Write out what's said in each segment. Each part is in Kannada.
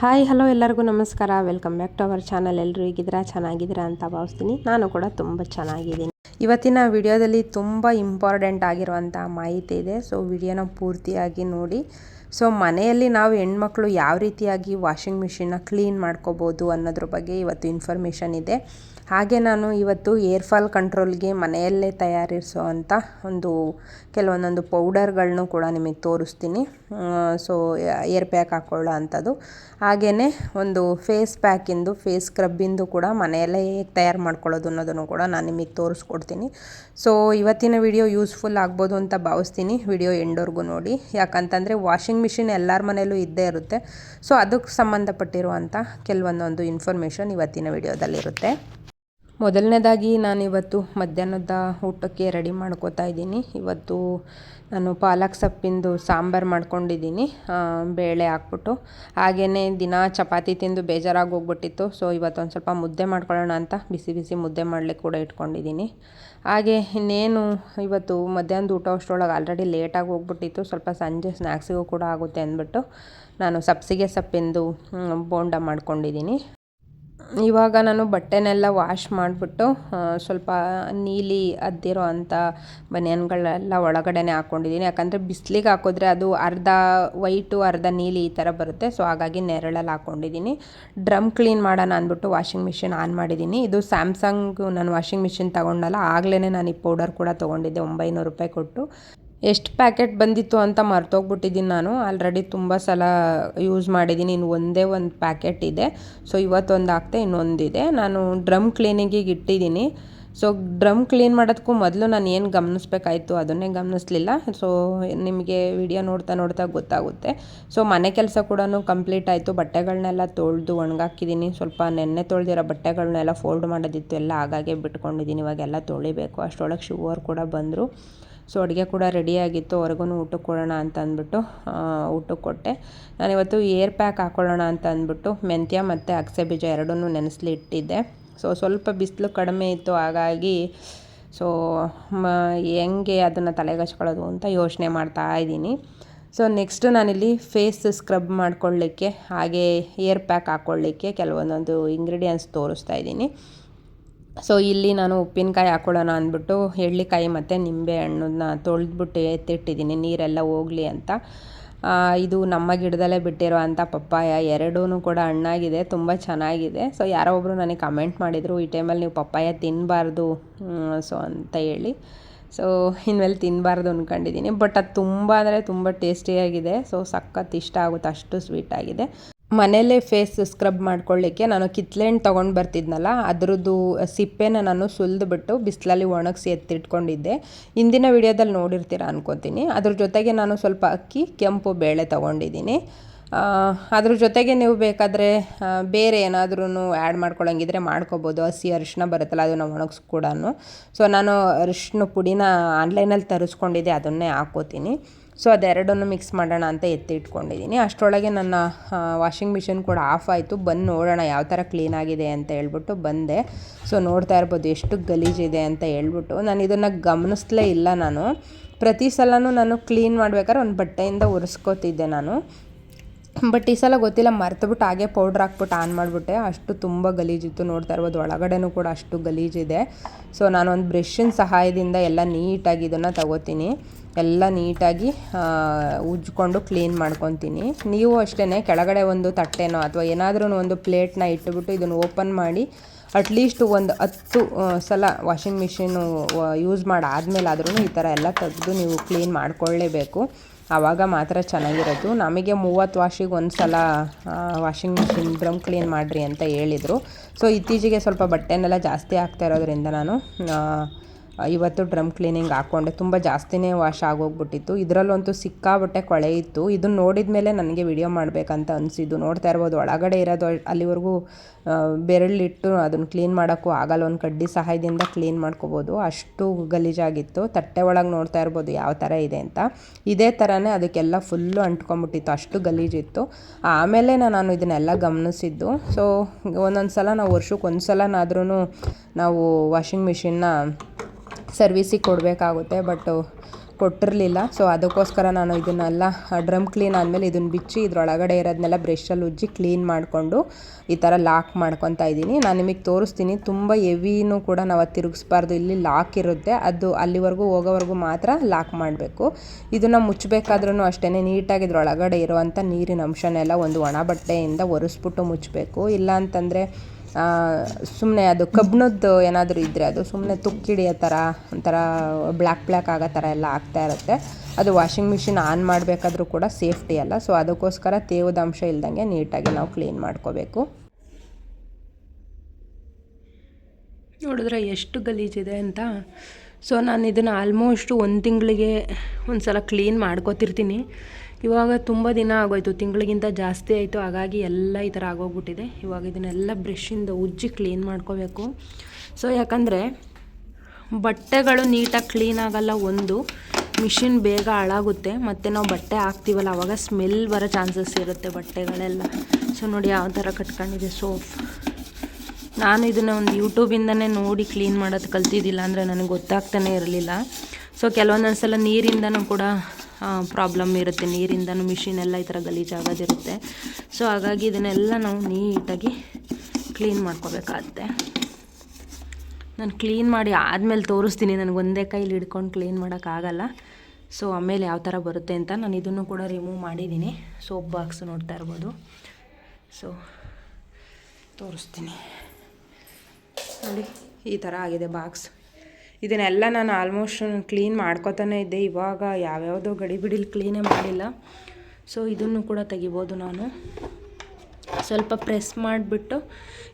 ಹಾಯ್, ಹಲೋ ಎಲ್ಲರಿಗೂ ನಮಸ್ಕಾರ. Welcome back to our channel ಎಲ್ಲರೂ ಹೇಗಿದ್ದೀರಾ? ಚೆನ್ನಾಗಿದ್ದೀರಾ ಅಂತ ಭಾವಿಸ್ತೀನಿ. ನಾನು ಕೂಡ ತುಂಬ ಚೆನ್ನಾಗಿದ್ದೀನಿ. ಇವತ್ತಿನ ವಿಡಿಯೋದಲ್ಲಿ ತುಂಬ ಇಂಪಾರ್ಟೆಂಟ್ ಆಗಿರುವಂಥ ಮಾಹಿತಿ ಇದೆ. ಸೊ ವಿಡಿಯೋನ ಪೂರ್ತಿಯಾಗಿ ನೋಡಿ. ಸೊ ಮನೆಯಲ್ಲಿ ನಾವು ಹೆಣ್ಮಕ್ಳು ಯಾವ ರೀತಿಯಾಗಿ ವಾಷಿಂಗ್ ಮಿಷಿನ್ನ ಕ್ಲೀನ್ ಮಾಡ್ಕೋಬೋದು ಅನ್ನೋದ್ರ ಬಗ್ಗೆ ಇವತ್ತು ಇನ್ಫಾರ್ಮೇಷನ್ ಇದೆ. ಹಾಗೆ ನಾನು ಇವತ್ತು ಏರ್ ಫಾಲ್ ಕಂಟ್ರೋಲ್ಗೆ ಮನೆಯಲ್ಲೇ ತಯಾರಿಸೋ ಅಂಥ ಒಂದು ಕೆಲವೊಂದೊಂದು ಪೌಡರ್ಗಳನ್ನು ಕೂಡ ನಿಮಗೆ ತೋರಿಸ್ತೀನಿ. ಸೊ ಏರ್ ಪ್ಯಾಕ್ ಹಾಕ್ಕೊಳ್ಳೋ ಅಂಥದ್ದು. ಹಾಗೆಯೇ ಒಂದು ಫೇಸ್ ಪ್ಯಾಕಿಂದು ಫೇಸ್ ಸ್ಕ್ರಬ್ಬಿಂದು ಕೂಡ ಮನೆಯಲ್ಲೇ ಹೇಗೆ ತಯಾರು ಮಾಡ್ಕೊಳ್ಳೋದು ಅನ್ನೋದನ್ನು ಕೂಡ ನಾನು ನಿಮಗೆ ತೋರಿಸ್ಕೊಡ್ತೀನಿ. ಸೊ ಇವತ್ತಿನ ವಿಡಿಯೋ ಯೂಸ್ಫುಲ್ ಆಗ್ಬೋದು ಅಂತ ಭಾವಿಸ್ತೀನಿ. ವಿಡಿಯೋ ಎಂಡೋರ್ಗೂ ನೋಡಿ. ಯಾಕಂತಂದರೆ ವಾಷಿಂಗ್ ಮಿಷಿನ್ ಎಲ್ಲರ ಮನೆಯಲ್ಲೂ ಇದ್ದೇ ಇರುತ್ತೆ. ಸೊ ಅದಕ್ಕೆ ಸಂಬಂಧಪಟ್ಟಿರುವಂಥ ಕೆಲವೊಂದೊಂದು ಇನ್ಫಾರ್ಮೇಷನ್ ಇವತ್ತಿನ ವಿಡಿಯೋದಲ್ಲಿರುತ್ತೆ ಮೊದಲನೇದಾಗಿ ನಾನಿವತ್ತು ಮಧ್ಯಾಹ್ನದ ಊಟಕ್ಕೆ ರೆಡಿ ಮಾಡ್ಕೋತಾ ಇದ್ದೀನಿ. ಇವತ್ತು ನಾನು ಪಾಲಕ್ ಸೊಪ್ಪಿಂದು ಸಾಂಬಾರು ಮಾಡ್ಕೊಂಡಿದ್ದೀನಿ. ಬೇಳೆ ಹಾಕ್ಬಿಟ್ಟು. ಹಾಗೆಯೇ ದಿನ ಚಪಾತಿ ತಿಂದು ಬೇಜಾರಾಗಿ ಹೋಗ್ಬಿಟ್ಟಿತ್ತು. ಸೊ, ಇವತ್ತೊಂದು ಸ್ವಲ್ಪ ಮುದ್ದೆ ಮಾಡ್ಕೊಳ್ಳೋಣ ಅಂತ ಬಿಸಿ ಬಿಸಿ ಮುದ್ದೆ ಮಾಡಲಿಕ್ಕೆ ಕೂಡ ಇಟ್ಕೊಂಡಿದ್ದೀನಿ. ಹಾಗೆ ಇನ್ನೇನು, ಇವತ್ತು ಮಧ್ಯಾಹ್ನದ ಊಟ ಅಷ್ಟರೊಳಗೆ ಆಲ್ರೆಡಿ ಲೇಟಾಗಿ ಹೋಗ್ಬಿಟ್ಟಿತ್ತು. ಸ್ವಲ್ಪ ಸಂಜೆ ಸ್ನ್ಯಾಕ್ಸಿಗೂ ಕೂಡ ಆಗುತ್ತೆ ಅಂದ್ಬಿಟ್ಟು ನಾನು ಸಬ್ಸಿಗೆ ಸೊಪ್ಪಿಂದು ಬೋಂಡ ಮಾಡ್ಕೊಂಡಿದ್ದೀನಿ. ಇವಾಗ ನಾನು ಬಟ್ಟೆನೆಲ್ಲ ವಾಶ್ ಮಾಡಿಬಿಟ್ಟು ಸ್ವಲ್ಪ ನೀಲಿ ಅದ್ದಿರೋ ಅಂಥ ಬನಿಯನ್ಗಳೆಲ್ಲ ಒಳಗಡೆನೆ ಹಾಕ್ಕೊಂಡಿದ್ದೀನಿ ಯಾಕಂದರೆ ಬಿಸಿಲಿಗೆ ಹಾಕಿದ್ರೆ ಅದು ಅರ್ಧ ವೈಟು, ಅರ್ಧ ನೀಲಿ ಈ ಥರ ಬರುತ್ತೆ. ಸೊ, ಹಾಗಾಗಿ ನೆರಳಲ್ಲಿ ಹಾಕ್ಕೊಂಡಿದ್ದೀನಿ ಡ್ರಮ್ ಕ್ಲೀನ್ ಮಾಡೋಣ ಅಂದ್ಬಿಟ್ಟು ವಾಷಿಂಗ್ ಮಿಷಿನ್ ಆನ್ ಮಾಡಿದ್ದೀನಿ. ಇದು ಸ್ಯಾಮ್ಸಂಗ್ ನಾನು ವಾಷಿಂಗ್ ಮಿಷಿನ್ ತೊಗೊಂಡಲ್ಲ ಆಗಲೇ ನಾನು ಈ ಪೌಡರ್ ಕೂಡ ತೊಗೊಂಡಿದ್ದೆ ಒಂಬೈನೂರು ರೂಪಾಯಿ ಕೊಟ್ಟು. ಎಷ್ಟು ಪ್ಯಾಕೆಟ್ ಬಂದಿತ್ತು ಅಂತ ಮರ್ತೋಗ್ಬಿಟ್ಟಿದ್ದೀನಿ ನಾನು. ಆಲ್ರೆಡಿ ತುಂಬ ಸಲ ಯೂಸ್ ಮಾಡಿದ್ದೀನಿ. ಇನ್ನು ಒಂದೇ ಒಂದು ಪ್ಯಾಕೆಟ್ ಇದೆ. ಸೊ ಇವತ್ತೊಂದು ಹಾಕ್ತೆ ಇನ್ನೊಂದಿದೆ ನಾನು ಡ್ರಮ್ ಕ್ಲೀನಿಂಗಿಗೆ ಇಟ್ಟಿದ್ದೀನಿ. ಸೊ ಡ್ರಮ್ ಕ್ಲೀನ್ ಮಾಡೋದಕ್ಕೂ ಮೊದಲು ನಾನು ಏನು ಗಮನಿಸ್ಬೇಕಾಯಿತು ಅದನ್ನೇ ಗಮನಿಸ್ಲಿಲ್ಲ. ಸೊ ನಿಮಗೆ ವಿಡಿಯೋ ನೋಡ್ತಾ ನೋಡ್ತಾ ಗೊತ್ತಾಗುತ್ತೆ. ಸೊ ಮನೆ ಕೆಲಸ ಕೂಡ ಕಂಪ್ಲೀಟ್ ಆಯಿತು. ಬಟ್ಟೆಗಳನ್ನೆಲ್ಲ ತೊಳೆದು ಒಣಗಾಕಿದ್ದೀನಿ. ಸ್ವಲ್ಪ ನೆನ್ನೆ ತೊಳೆದಿರೋ ಬಟ್ಟೆಗಳನ್ನೆಲ್ಲ ಫೋಲ್ಡ್ ಮಾಡೋದಿತ್ತು. ಎಲ್ಲ ಆಗಾಗೆ ಬಿಟ್ಕೊಂಡಿದ್ದೀನಿ. ಇವಾಗೆಲ್ಲ ತೊಳಿಬೇಕು. ಅಷ್ಟರೊಳಗೆ ಶುವರ್ ಕೂಡ ಬಂದರು. ಸೊ ಅಡುಗೆ ಕೂಡ ರೆಡಿಯಾಗಿತ್ತು ಹೊರಗೂ ಊಟಕ್ಕೆ ಕೊಡೋಣ ಅಂತ ಅಂದ್ಬಿಟ್ಟು ಊಟಕ್ಕೆ ಕೊಟ್ಟೆ. ನಾನಿವತ್ತು ಏರ್ ಪ್ಯಾಕ್ ಹಾಕ್ಕೊಳ್ಳೋಣ ಅಂತ ಅಂದ್ಬಿಟ್ಟು ಮೆಂತ್ಯ ಮತ್ತು ಅಗಸೆ ಬೀಜ ಎರಡನ್ನೂ ನೆನೆಸಲಿ ಇಟ್ಟಿದ್ದೆ. ಸೊ ಸ್ವಲ್ಪ ಬಿಸಿಲು ಕಡಿಮೆ ಇತ್ತು, ಹಾಗಾಗಿ ಸೊ, ಮ, ಹೆಂಗೆ ಅದನ್ನು ತಲೆಗೆ ಹಚ್ಕೊಳ್ಳೋದು ಅಂತ ಯೋಚನೆ ಮಾಡ್ತಾ ಇದ್ದೀನಿ. ಸೊ ನೆಕ್ಸ್ಟ್ ನಾನಿಲ್ಲಿ ಫೇಸ್ ಸ್ಕ್ರಬ್ ಮಾಡ್ಕೊಳ್ಳಿಕ್ಕೆ, ಹಾಗೆ ಏರ್ ಪ್ಯಾಕ್ ಹಾಕ್ಕೊಳ್ಳಿಕ್ಕೆ ಕೆಲವೊಂದೊಂದು ಇಂಗ್ರೀಡಿಯೆಂಟ್ಸ್ ತೋರಿಸ್ತಾ ಇದ್ದೀನಿ. ಸೊ ಇಲ್ಲಿ ನಾನು ಉಪ್ಪಿನಕಾಯಿ ಹಾಕ್ಕೊಳ್ಳೋಣ ಅಂದ್ಬಿಟ್ಟು ಎಳ್ಳಿಕಾಯಿ ಮತ್ತು ನಿಂಬೆ ಹಣ್ಣನ್ನ ತೊಳೆದ್ಬಿಟ್ಟು ಎತ್ತಿಟ್ಟಿದ್ದೀನಿ. ನೀರೆಲ್ಲ ಹೋಗಲಿ ಅಂತ. ಇದು ನಮ್ಮ ಗಿಡದಲ್ಲೇ ಬಿಟ್ಟಿರೋ ಅಂಥ ಪಪ್ಪಾಯ. ಎರಡೂ ಕೂಡ ಹಣ್ಣಾಗಿದೆ. ತುಂಬ ಚೆನ್ನಾಗಿದೆ. ಸೊ ಯಾರೋ ಒಬ್ಬರು ನನಗೆ ಕಮೆಂಟ್ ಮಾಡಿದರು, ಈ ಟೈಮಲ್ಲಿ ನೀವು ಪಪ್ಪಾಯ ತಿನ್ನಬಾರ್ದು ಸೊ ಅಂತ ಹೇಳಿ. ಸೊ ಇನ್ಮೇಲೆ ತಿನ್ನಬಾರ್ದು ಅಂದ್ಕೊಂಡಿದ್ದೀನಿ ಬಟ್ ಅದು ತುಂಬ ಅಂದರೆ ತುಂಬ ಟೇಸ್ಟಿಯಾಗಿದೆ ಸೊ ಸಖತ್ ಇಷ್ಟ ಆಗುತ್ತೆ. ಅಷ್ಟು ಸ್ವೀಟಾಗಿದೆ ಮನೆಯಲ್ಲೇ ಫೇಸ್ ಸ್ಕ್ರಬ್ ಮಾಡ್ಕೊಳ್ಳಿಕ್ಕೆ ನಾನು ಕಿತ್ಲೆಹಣ್ಣು ತೊಗೊಂಡು ಬರ್ತಿದ್ನಲ್ಲ, ಅದರದ್ದು ಸಿಪ್ಪೆನ ನಾನು ಸುಲಿದ್ಬಿಟ್ಟು ಬಿಸಿಲಲ್ಲಿ ಒಣಗಿಸಿ ಎತ್ತಿಟ್ಕೊಂಡಿದ್ದೆ. ಇಂದಿನ ವಿಡಿಯೋದಲ್ಲಿ ನೋಡಿರ್ತೀರ ಅನ್ಕೋತೀನಿ. ಅದ್ರ ಜೊತೆಗೆ ನಾನು ಸ್ವಲ್ಪ ಅಕ್ಕಿ, ಕೆಂಪು ಬೇಳೆ ತೊಗೊಂಡಿದ್ದೀನಿ. ಅದ್ರ ಜೊತೆಗೆ ನೀವು ಬೇಕಾದರೆ ಬೇರೆ ಏನಾದ್ರೂ ಆ್ಯಡ್ ಮಾಡ್ಕೊಳ್ಳೋಂಗಿದ್ರೆ ಮಾಡ್ಕೋಬೋದು. ಹಸಿ ಅರಿಶಿನ ಬರುತ್ತಲ್ಲ, ಅದನ್ನು ಒಣಗಿಸ್ ಕೂಡ ಸೊ ನಾನು ಅರಿಶಿನ ಪುಡಿನ ಆನ್ಲೈನಲ್ಲಿ ತರಿಸ್ಕೊಂಡಿದ್ದೆ, ಅದನ್ನೇ ಹಾಕೋತೀನಿ. ಸೊ ಅದೆರಡನ್ನು ಮಿಕ್ಸ್ ಮಾಡೋಣ ಅಂತ ಎತ್ತಿ ಇಟ್ಕೊಂಡಿದ್ದೀನಿ ಅಷ್ಟರೊಳಗೆ ನನ್ನ ವಾಷಿಂಗ್ ಮಿಷಿನ್ ಕೂಡ ಆಫ್ ಆಯಿತು. ಬಂದು ನೋಡೋಣ ಯಾವ ಥರ ಕ್ಲೀನಾಗಿದೆ ಅಂತ ಹೇಳ್ಬಿಟ್ಟು ಬಂದೆ. ಸೊ ನೋಡ್ತಾ ಇರ್ಬೋದು ಎಷ್ಟು ಗಲೀಜಿದೆ ಅಂತ ಹೇಳ್ಬಿಟ್ಟು. ನಾನು ಇದನ್ನು ಗಮನಿಸ್ಲೇ ಇಲ್ಲ ನಾನು. ಪ್ರತಿ ಸಲನೂ ನಾನು ಕ್ಲೀನ್ ಮಾಡ್ಬೇಕಾದ್ರೆ ಒಂದು ಬಟ್ಟೆಯಿಂದ ಒರೆಸ್ಕೋತಿದ್ದೆ ನಾನು. ಬಟ್ ಈ ಸಲ ಗೊತ್ತಿಲ್ಲ, ಮರ್ತುಬಿಟ್ಟು ಹಾಗೆ ಪೌಡ್ರ್ ಹಾಕ್ಬಿಟ್ಟು ಆನ್ ಮಾಡಿಬಿಟ್ಟೆ. ಅಷ್ಟು ತುಂಬ ಗಲೀಜಿತ್ತು ನೋಡ್ತಾ ಇರ್ಬೋದು ಒಳಗಡೆನೂ ಕೂಡ ಅಷ್ಟು ಗಲೀಜಿದೆ ಸೊ ಒಂದು ಬ್ರಷಿನ ಸಹಾಯದಿಂದ ಎಲ್ಲ ನೀಟಾಗಿ ಇದನ್ನು ತಗೋತೀನಿ. ಎಲ್ಲ ನೀಟಾಗಿ ಉಜ್ಕೊಂಡು ಕ್ಲೀನ್ ಮಾಡ್ಕೊತೀನಿ. ನೀವು ಅಷ್ಟೇ ಕೆಳಗಡೆ ಒಂದು ತಟ್ಟೆನೋ ಅಥವಾ ಏನಾದ್ರೂ ಒಂದು ಪ್ಲೇಟ್ನ ಇಟ್ಟುಬಿಟ್ಟು ಇದನ್ನು ಓಪನ್ ಮಾಡಿ ಅಟ್ಲೀಸ್ಟ್ ಒಂದು ಹತ್ತು ಸಲ ವಾಷಿಂಗ್ ಮಿಷಿನು ಯೂಸ್ ಮಾಡಾದ್ಮೇಲೆ ಆದ್ರೂ ಈ ಥರ ಎಲ್ಲ ತೆಗೆದು ನೀವು ಕ್ಲೀನ್ ಮಾಡ್ಕೊಳ್ಳೇಬೇಕು. ಆವಾಗ ಮಾತ್ರ ಚೆನ್ನಾಗಿರೋದು. ನಮಗೆ ಮೂವತ್ತು ವಾಷಿಗೆ ಒಂದು ಸಲ ವಾಷಿಂಗ್ ಮಿಷಿನ್ ಡ್ರಮ್ ಕ್ಲೀನ್ ಮಾಡಿರಿ ಅಂತ ಹೇಳಿದರು. ಸೊ ಇತ್ತೀಚೆಗೆ ಸ್ವಲ್ಪ ಬಟ್ಟೆನೆಲ್ಲ ಜಾಸ್ತಿ ಆಗ್ತಾ ಇರೋದ್ರಿಂದ ನಾನು ಇವತ್ತು ಡ್ರಮ್ ಕ್ಲೀನಿಂಗ್ ಹಾಕ್ಕೊಂಡೆ ತುಂಬ ಜಾಸ್ತಿನೇ ವಾಶ್ ಆಗೋಗ್ಬಿಟ್ಟಿತ್ತು. ಇದರಲ್ಲಂತೂ ಸಿಕ್ಕಾಬಟ್ಟೆ ಕೊಳೆ ಇತ್ತು. ಇದನ್ನು ನೋಡಿದ ಮೇಲೆ ನನಗೆ ವಿಡಿಯೋ ಮಾಡಬೇಕಂತ ಅನಿಸಿದ್ದು. ನೋಡ್ತಾ ಇರ್ಬೋದು, ಒಳಗಡೆ ಇರೋದು ಅಲ್ಲಿವರೆಗೂ ಬೆರಳಿಟ್ಟು ಅದನ್ನು ಕ್ಲೀನ್ ಮಾಡೋಕ್ಕೂ ಆಗಲ್ಲ. ಒಂದು ಕಡ್ಡಿ ಸಹಾಯದಿಂದ ಕ್ಲೀನ್ ಮಾಡ್ಕೋಬೋದು. ಅಷ್ಟು ಗಲೀಜಾಗಿತ್ತು. ತಟ್ಟೆ ಒಳಗೆ ನೋಡ್ತಾ ಇರ್ಬೋದು ಯಾವ ಥರ ಇದೆ ಅಂತ. ಇದೇ ಥರನೇ ಅದಕ್ಕೆಲ್ಲ ಫುಲ್ಲು ಅಂಟ್ಕೊಂಬಿಟ್ಟಿತ್ತು. ಅಷ್ಟು ಗಲೀಜಿತ್ತು. ಆಮೇಲೆ ನಾನು ಇದನ್ನೆಲ್ಲ ಗಮನಿಸಿದ್ದು. ಸೊ ಒಂದೊಂದು ಸಲ ನಾವು ವರ್ಷಕ್ಕೆ ಒಂದು ಸಲನಾದ್ರೂ ನಾವು ವಾಷಿಂಗ್ ಮಿಷಿನ್ನ ಸರ್ವಿಸಿಗೆ ಕೊಡಬೇಕಾಗುತ್ತೆ ಬಟ್ಟು ಕೊಟ್ಟಿರಲಿಲ್ಲ. ಸೊ ಅದಕ್ಕೋಸ್ಕರ ನಾನು ಇದನ್ನೆಲ್ಲ ಡ್ರಮ್ ಕ್ಲೀನ್ ಆದಮೇಲೆ ಇದನ್ನು ಬಿಚ್ಚಿ ಇದ್ರೊಳಗಡೆ ಇರೋದನ್ನೆಲ್ಲ ಬ್ರಷಲ್ಲಿ ಉಜ್ಜಿ ಕ್ಲೀನ್ ಮಾಡಿಕೊಂಡು ಈ ಥರ ಲಾಕ್ ಮಾಡ್ಕೊತಾ ಇದ್ದೀನಿ. ನಾನು ನಿಮಗೆ ತೋರಿಸ್ತೀನಿ, ತುಂಬ ಎವಿನೂ ಕೂಡ ನಾವು ಅದು ತಿರುಗಿಸ್ಬಾರ್ದು. ಇಲ್ಲಿ ಲಾಕ್ ಇರುತ್ತೆ, ಅದು ಅಲ್ಲಿವರೆಗೂ ಹೋಗೋವರೆಗೂ ಮಾತ್ರ ಲಾಕ್ ಮಾಡಬೇಕು. ಇದನ್ನು ಮುಚ್ಚಬೇಕಾದ್ರೂ ಅಷ್ಟೇ ನೀಟಾಗಿ ಇದ್ರೊಳಗಡೆ ಇರುವಂಥ ನೀರಿನ ಅಂಶನೆಲ್ಲ ಒಂದು ಒಣ ಬಟ್ಟೆಯಿಂದ ಒರೆಸ್ಬಿಟ್ಟು ಮುಚ್ಚಬೇಕು ಇಲ್ಲ ಅಂತಂದರೆ ಸುಮ್ಮನೆ ಅದು ಕಬ್ಬಿಣದ್ದು ಏನಾದರೂ ಇದ್ದರೆ ಅದು ಸುಮ್ಮನೆ ತುಕ್ಕಿಡಿಯೋ ಥರ ಒಂಥರ ಬ್ಲ್ಯಾಕ್ ಬ್ಲ್ಯಾಕ್ ಆಗೋ ಥರ ಎಲ್ಲ ಆಗ್ತಾ ಇರುತ್ತೆ. ಅದು ವಾಷಿಂಗ್ ಮಿಷಿನ್ ಆನ್ ಮಾಡಬೇಕಾದ್ರೂ ಕೂಡ ಸೇಫ್ಟಿ ಅಲ್ಲ. ಸೊ ಅದಕ್ಕೋಸ್ಕರ ತೇವದ ಅಂಶ ಇಲ್ದಂಗೆ ನೀಟಾಗಿ ನಾವು ಕ್ಲೀನ್ ಮಾಡ್ಕೋಬೇಕು. ನೋಡಿದ್ರೆ ಎಷ್ಟು ಗಲೀಜಿದೆ ಅಂತ. ಸೊ ನಾನು ಇದನ್ನು ಆಲ್ಮೋಸ್ಟ್ ಒಂದು ತಿಂಗಳಿಗೆ ಒಂದು ಸಲ ಕ್ಲೀನ್ ಮಾಡ್ಕೋತಿರ್ತೀನಿ. ಇವಾಗ ತುಂಬ ದಿನ ಆಗೋಯ್ತು, ತಿಂಗಳಿಗಿಂತ ಜಾಸ್ತಿ ಆಯಿತು, ಹಾಗಾಗಿ ಎಲ್ಲ ಈ ಥರ ಆಗೋಗ್ಬಿಟ್ಟಿದೆ. ಇವಾಗ ಇದನ್ನೆಲ್ಲ ಬ್ರಷಿಂದ ಉಜ್ಜಿ ಕ್ಲೀನ್ ಮಾಡ್ಕೋಬೇಕು. ಸೊ ಯಾಕಂದರೆ ಬಟ್ಟೆಗಳು ನೀಟಾಗಿ ಕ್ಲೀನ್ ಆಗಲ್ಲ ಒಂದು, ಮಿಷಿನ್ ಬೇಗ ಹಾಳಾಗುತ್ತೆ, ಮತ್ತು ನಾವು ಬಟ್ಟೆ ಹಾಕ್ತೀವಲ್ಲ ಆವಾಗ ಸ್ಮೆಲ್ ಬರೋ ಚಾನ್ಸಸ್ ಇರುತ್ತೆ ಬಟ್ಟೆಗಳೆಲ್ಲ. ಸೊ ನೋಡಿ ಯಾವ ಥರ ಕಟ್ಕೊಂಡಿದೆ ಸೋಫ್ ನಾನು ಇದನ್ನು ಒಂದು ಯೂಟ್ಯೂಬಿಂದನೇ ನೋಡಿ ಕ್ಲೀನ್ ಮಾಡೋದು ಕಲ್ತಿದ್ದಿಲ್ಲ ಅಂದರೆ ನನಗೆ ಗೊತ್ತಾಗ್ತಾನೆ ಇರಲಿಲ್ಲ. ಸೊ ಕೆಲವೊಂದೊಂದು ಸಲ ನೀರಿಂದನೂ ಕೂಡ ಪ್ರಾಬ್ಲಮ್ ಇರುತ್ತೆ. ನೀರಿಂದನೂ ಮಿಷಿನ್ ಎಲ್ಲ ಈ ಥರ ಗಲೀಜಾಗೋದಿರುತ್ತೆ ಸೊ ಹಾಗಾಗಿ ಇದನ್ನೆಲ್ಲ ನಾವು ನೀಟಾಗಿ ಕ್ಲೀನ್ ಮಾಡ್ಕೋಬೇಕಾಗತ್ತೆ. ನಾನು ಕ್ಲೀನ್ ಮಾಡಿ ಆದಮೇಲೆ ತೋರಿಸ್ತೀನಿ. ನನಗೆ ಒಂದೇ ಕೈಲಿ ಹಿಡ್ಕೊಂಡು ಕ್ಲೀನ್ ಮಾಡೋಕ್ಕಾಗಲ್ಲ. ಸೊ ಆಮೇಲೆ ಯಾವ ಥರ ಬರುತ್ತೆ ಅಂತ ನಾನು ಇದನ್ನು ಕೂಡ ರಿಮೂವ್ ಮಾಡಿದ್ದೀನಿ. ಸೋಪ್ ಬಾಕ್ಸ್ ನೋಡ್ತಾ ಇರ್ಬೋದು. ಸೊ ತೋರಿಸ್ತೀನಿ. ನೋಡಿ, ಈ ಥರ ಆಗಿದೆ ಬಾಕ್ಸ್ ಇದನ್ನೆಲ್ಲ ನಾನು ಆಲ್ಮೋಸ್ಟ್ ಕ್ಲೀನ್ ಮಾಡ್ಕೋತಾನೆ ಇದ್ದೆ. ಇವಾಗ ಯಾವ್ಯಾವುದೋ ಗಡಿಬಿಡಿಲಿ ಕ್ಲೀನೇ ಮಾಡಿಲ್ಲ. ಸೊ ಇದನ್ನು ಕೂಡ ತೆಗಿಬೋದು ನಾನು. ಸ್ವಲ್ಪ ಪ್ರೆಸ್ ಮಾಡಿಬಿಟ್ಟು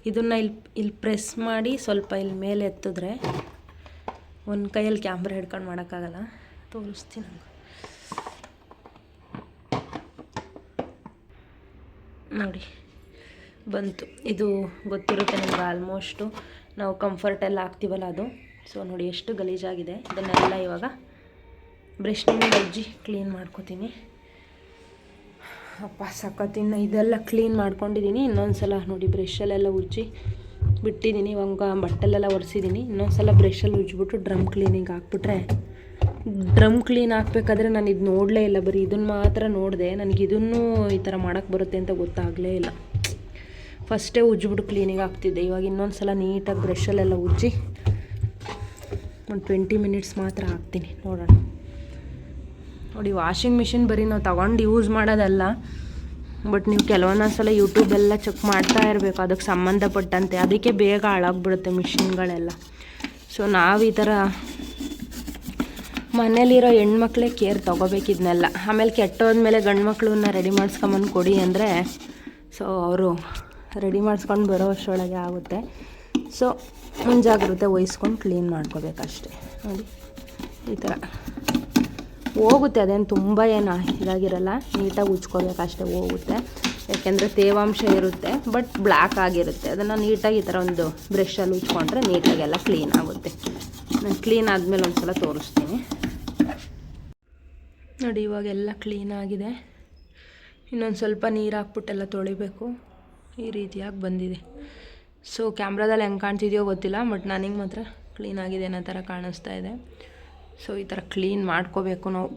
ಇದನ್ನು ಇಲ್ಲಿ ಇಲ್ಲಿ ಪ್ರೆಸ್ ಮಾಡಿ ಸ್ವಲ್ಪ ಇಲ್ಲಿ ಮೇಲೆ ಎತ್ತಿದ್ರೆ ಒಂದು ಕೈಯಲ್ಲಿ ಕ್ಯಾಮ್ರ ಹಿಡ್ಕೊಂಡು ಮಾಡೋಕ್ಕಾಗಲ್ಲ. ತೋರಿಸ್ತೀನಿ ನೋಡಿ, ಬಂತು. ಇದು ಗೊತ್ತಿರುತ್ತೆ ನಿಮ್ಗೆ ಆಲ್ಮೋಸ್ಟು ನಾವು ಕಂಫರ್ಟೆಲ್ಲ ಹಾಕ್ತೀವಲ್ಲ ಅದು. ಸೊ ನೋಡಿ ಎಷ್ಟು ಗಲೀಜಾಗಿದೆ. ಇದನ್ನೆಲ್ಲ ಇವಾಗ ಬ್ರಷ್ನಿಂದ ಉಜ್ಜಿ ಕ್ಲೀನ್ ಮಾಡ್ಕೋತೀನಿ. ಅಪ್ಪ ಸಖತ್ತಿನ್ನು ಇದೆಲ್ಲ ಕ್ಲೀನ್ ಮಾಡ್ಕೊಂಡಿದ್ದೀನಿ ಇನ್ನೊಂದು ಸಲ ನೋಡಿ ಬ್ರಷಲ್ಲೆಲ್ಲ ಉಜ್ಜಿ ಬಿಟ್ಟಿದ್ದೀನಿ ಇವಾಗ ಬಟ್ಟಲೆಲ್ಲ ಒರೆಸಿದ್ದೀನಿ ಇನ್ನೊಂದು ಸಲ ಬ್ರಷಲ್ಲಿ ಉಜ್ಜಿಬಿಟ್ಟು ಡ್ರಮ್ ಕ್ಲೀನಿಂಗ್ ಹಾಕ್ಬಿಟ್ರೆ ಡ್ರಮ್ ಕ್ಲೀನ್ ಹಾಕ್ಬೇಕಾದ್ರೆ ನಾನು ಇದು ನೋಡಲೇ ಇಲ್ಲ. ಬರೀ ಇದನ್ನು ಮಾತ್ರ ನೋಡಿದೆ. ನನಗೆ ಇದನ್ನು ಈ ಥರ ಮಾಡೋಕ್ಕೆ ಬರುತ್ತೆ ಅಂತ ಗೊತ್ತಾಗಲೇ ಇಲ್ಲ. ಫಸ್ಟೇ ಉಜ್ಜಿಬಿಟ್ಟು ಕ್ಲೀನಿಂಗ್ ಹಾಕ್ತಿದ್ದೆ. ಇವಾಗ ಇನ್ನೊಂದು ಸಲ ನೀಟಾಗಿ ಬ್ರಷಲ್ಲೆಲ್ಲ ಉಜ್ಜಿ ಒಂದು ಟ್ವೆಂಟಿ ಮಿನಿಟ್ಸ್ ಮಾತ್ರ ಹಾಕ್ತೀನಿ, ನೋಡೋಣ. ನೋಡಿ, ವಾಷಿಂಗ್ ಮಿಷಿನ್ ಬರೀ ನಾವು ತಗೊಂಡು ಯೂಸ್ ಮಾಡೋದಲ್ಲ, ಬಟ್ ನೀವು ಕೆಲವೊಂದೊಂದು ಸಲ ಯೂಟ್ಯೂಬೆಲ್ಲ ಚೆಕ್ ಮಾಡ್ತಾ ಇರಬೇಕು, ಅದಕ್ಕೆ ಸಂಬಂಧಪಟ್ಟಂತೆ. ಅದಕ್ಕೆ ಬೇಗ ಹಾಳಾಗ್ಬಿಡುತ್ತೆ ಮಿಷಿನ್ಗಳೆಲ್ಲ. ಸೊ ನಾವು ಈ ಥರ ಮನೇಲಿರೋ ಹೆಣ್ಮಕ್ಳೇ ಕೇರ್ ತೊಗೋಬೇಕಿದ್ನೆಲ್ಲ ಆಮೇಲೆ ಕೆಟ್ಟೋದ್ಮೇಲೆ ಗಂಡು ಮಕ್ಕಳನ್ನ ರೆಡಿ ಮಾಡಿಸ್ಕೊಂಬಂದು ಕೊಡಿ ಅಂದರೆ ಸೊ ಅವರು ರೆಡಿ ಮಾಡಿಸ್ಕೊಂಡು ಬರೋ ಅಷ್ಟರೊಳಗೆ ಆಗುತ್ತೆ. ಸೊ ಮುಂಜಾಗ್ರತೆ ವಹಿಸ್ಕೊಂಡು ಕ್ಲೀನ್ ಮಾಡ್ಕೋಬೇಕಷ್ಟೆ. ನೋಡಿ, ಈ ಥರ ಹೋಗುತ್ತೆ, ಅದೇನು ತುಂಬ ಏನು ಇದಾಗಿರಲ್ಲ, ನೀಟಾಗಿ ಉಜ್ಕೋಬೇಕಷ್ಟೇ ಹೋಗುತ್ತೆ. ಯಾಕೆಂದರೆ ತೇವಾಂಶ ಇರುತ್ತೆ ಬಟ್ ಬ್ಲ್ಯಾಕ್ ಆಗಿರುತ್ತೆ. ಅದನ್ನು ನೀಟಾಗಿ ಈ ಥರ ಒಂದು ಬ್ರಷಲ್ಲಿ ಉಜ್ಕೊಂಡ್ರೆ ನೀಟಾಗೆಲ್ಲ ಕ್ಲೀನ್ ಆಗುತ್ತೆ. ನಾನು ಕ್ಲೀನ್ ಆದಮೇಲೆ ಒಂದು ಸಲ ತೋರಿಸ್ತೀನಿ. ನೋಡಿ, ಇವಾಗೆಲ್ಲ ಕ್ಲೀನ್ ಆಗಿದೆ. ಇನ್ನೊಂದು ಸ್ವಲ್ಪ ನೀರು ಹಾಕ್ಬಿಟ್ಟೆಲ್ಲ ತೊಳಿಬೇಕು. ಈ ರೀತಿಯಾಗಿ ಬಂದಿದೆ. ಸೊ ಕ್ಯಾಮ್ರಾದಲ್ಲಿ ಹೆಂಗೆ ಕಾಣ್ತಿದೆಯೋ ಗೊತ್ತಿಲ್ಲ ಬಟ್ ನನಗೆ ಮಾತ್ರ ಕ್ಲೀನ್ ಆಗಿದೆ ಅನ್ನೋ ಥರ ಕಾಣಿಸ್ತಾ ಇದೆ. ಸೊ ಈ ಥರ ಕ್ಲೀನ್ ಮಾಡ್ಕೋಬೇಕು ನಾವು.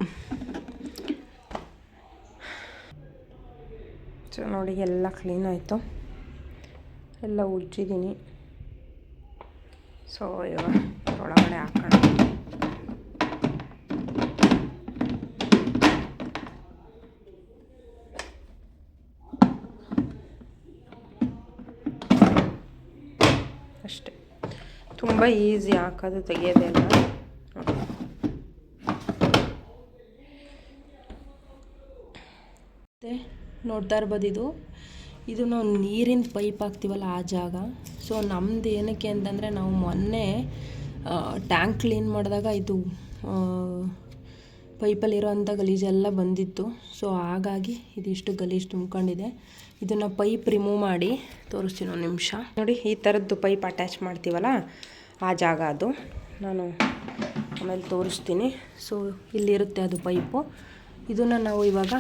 ಸೊ ನೋಡಿ, ಎಲ್ಲ ಕ್ಲೀನ್ ಆಯಿತು. ಎಲ್ಲ ಉಜ್ಜಿದ್ದೀನಿ. ಸೊ ಇವಾಗ ಒಳಗಡೆ ಹಾಕೋಣ. ತುಂಬ ಈಸಿ ಹಾಕೋದು ತೆಗೆಯೋದೆಲ್ಲ ಮತ್ತು ನೋಡ್ತಾ ಇರ್ಬೋದು ಇದು. ಇದು ನಾವು ನೀರಿನ ಪೈಪ್ ಹಾಕ್ತೀವಲ್ಲ ಆ ಜಾಗ. ಸೊ ನಮ್ದು ಏನಕ್ಕೆ ಅಂತಂದರೆ ನಾವು ಮೊನ್ನೆ ಟ್ಯಾಂಕ್ ಕ್ಲೀನ್ ಮಾಡಿದಾಗ ಇದು ಪೈಪಲ್ಲಿರೋವಂಥ ಗಲೀಜೆಲ್ಲ ಬಂದಿತ್ತು. ಸೊ ಹಾಗಾಗಿ ಇದಿಷ್ಟು ಗಲೀಜು ತುಂಬ್ಕೊಂಡಿದೆ. ಇದನ್ನು ಪೈಪ್ ರಿಮೂವ್ ಮಾಡಿ ತೋರಿಸ್ತೀನಿ ಒಂದು ನಿಮಿಷ. ನೋಡಿ ಈ ಥರದ್ದು ಪೈಪ್ ಅಟ್ಯಾಚ್ ಮಾಡ್ತೀವಲ್ಲ? ಆ ಜಾಗ ಅದು. ನಾನು ಆಮೇಲೆ ತೋರಿಸ್ತೀನಿ. ಸೊ ಇಲ್ಲಿರುತ್ತೆ ಅದು ಪೈಪು. ಇದನ್ನು ನಾವು ಇವಾಗ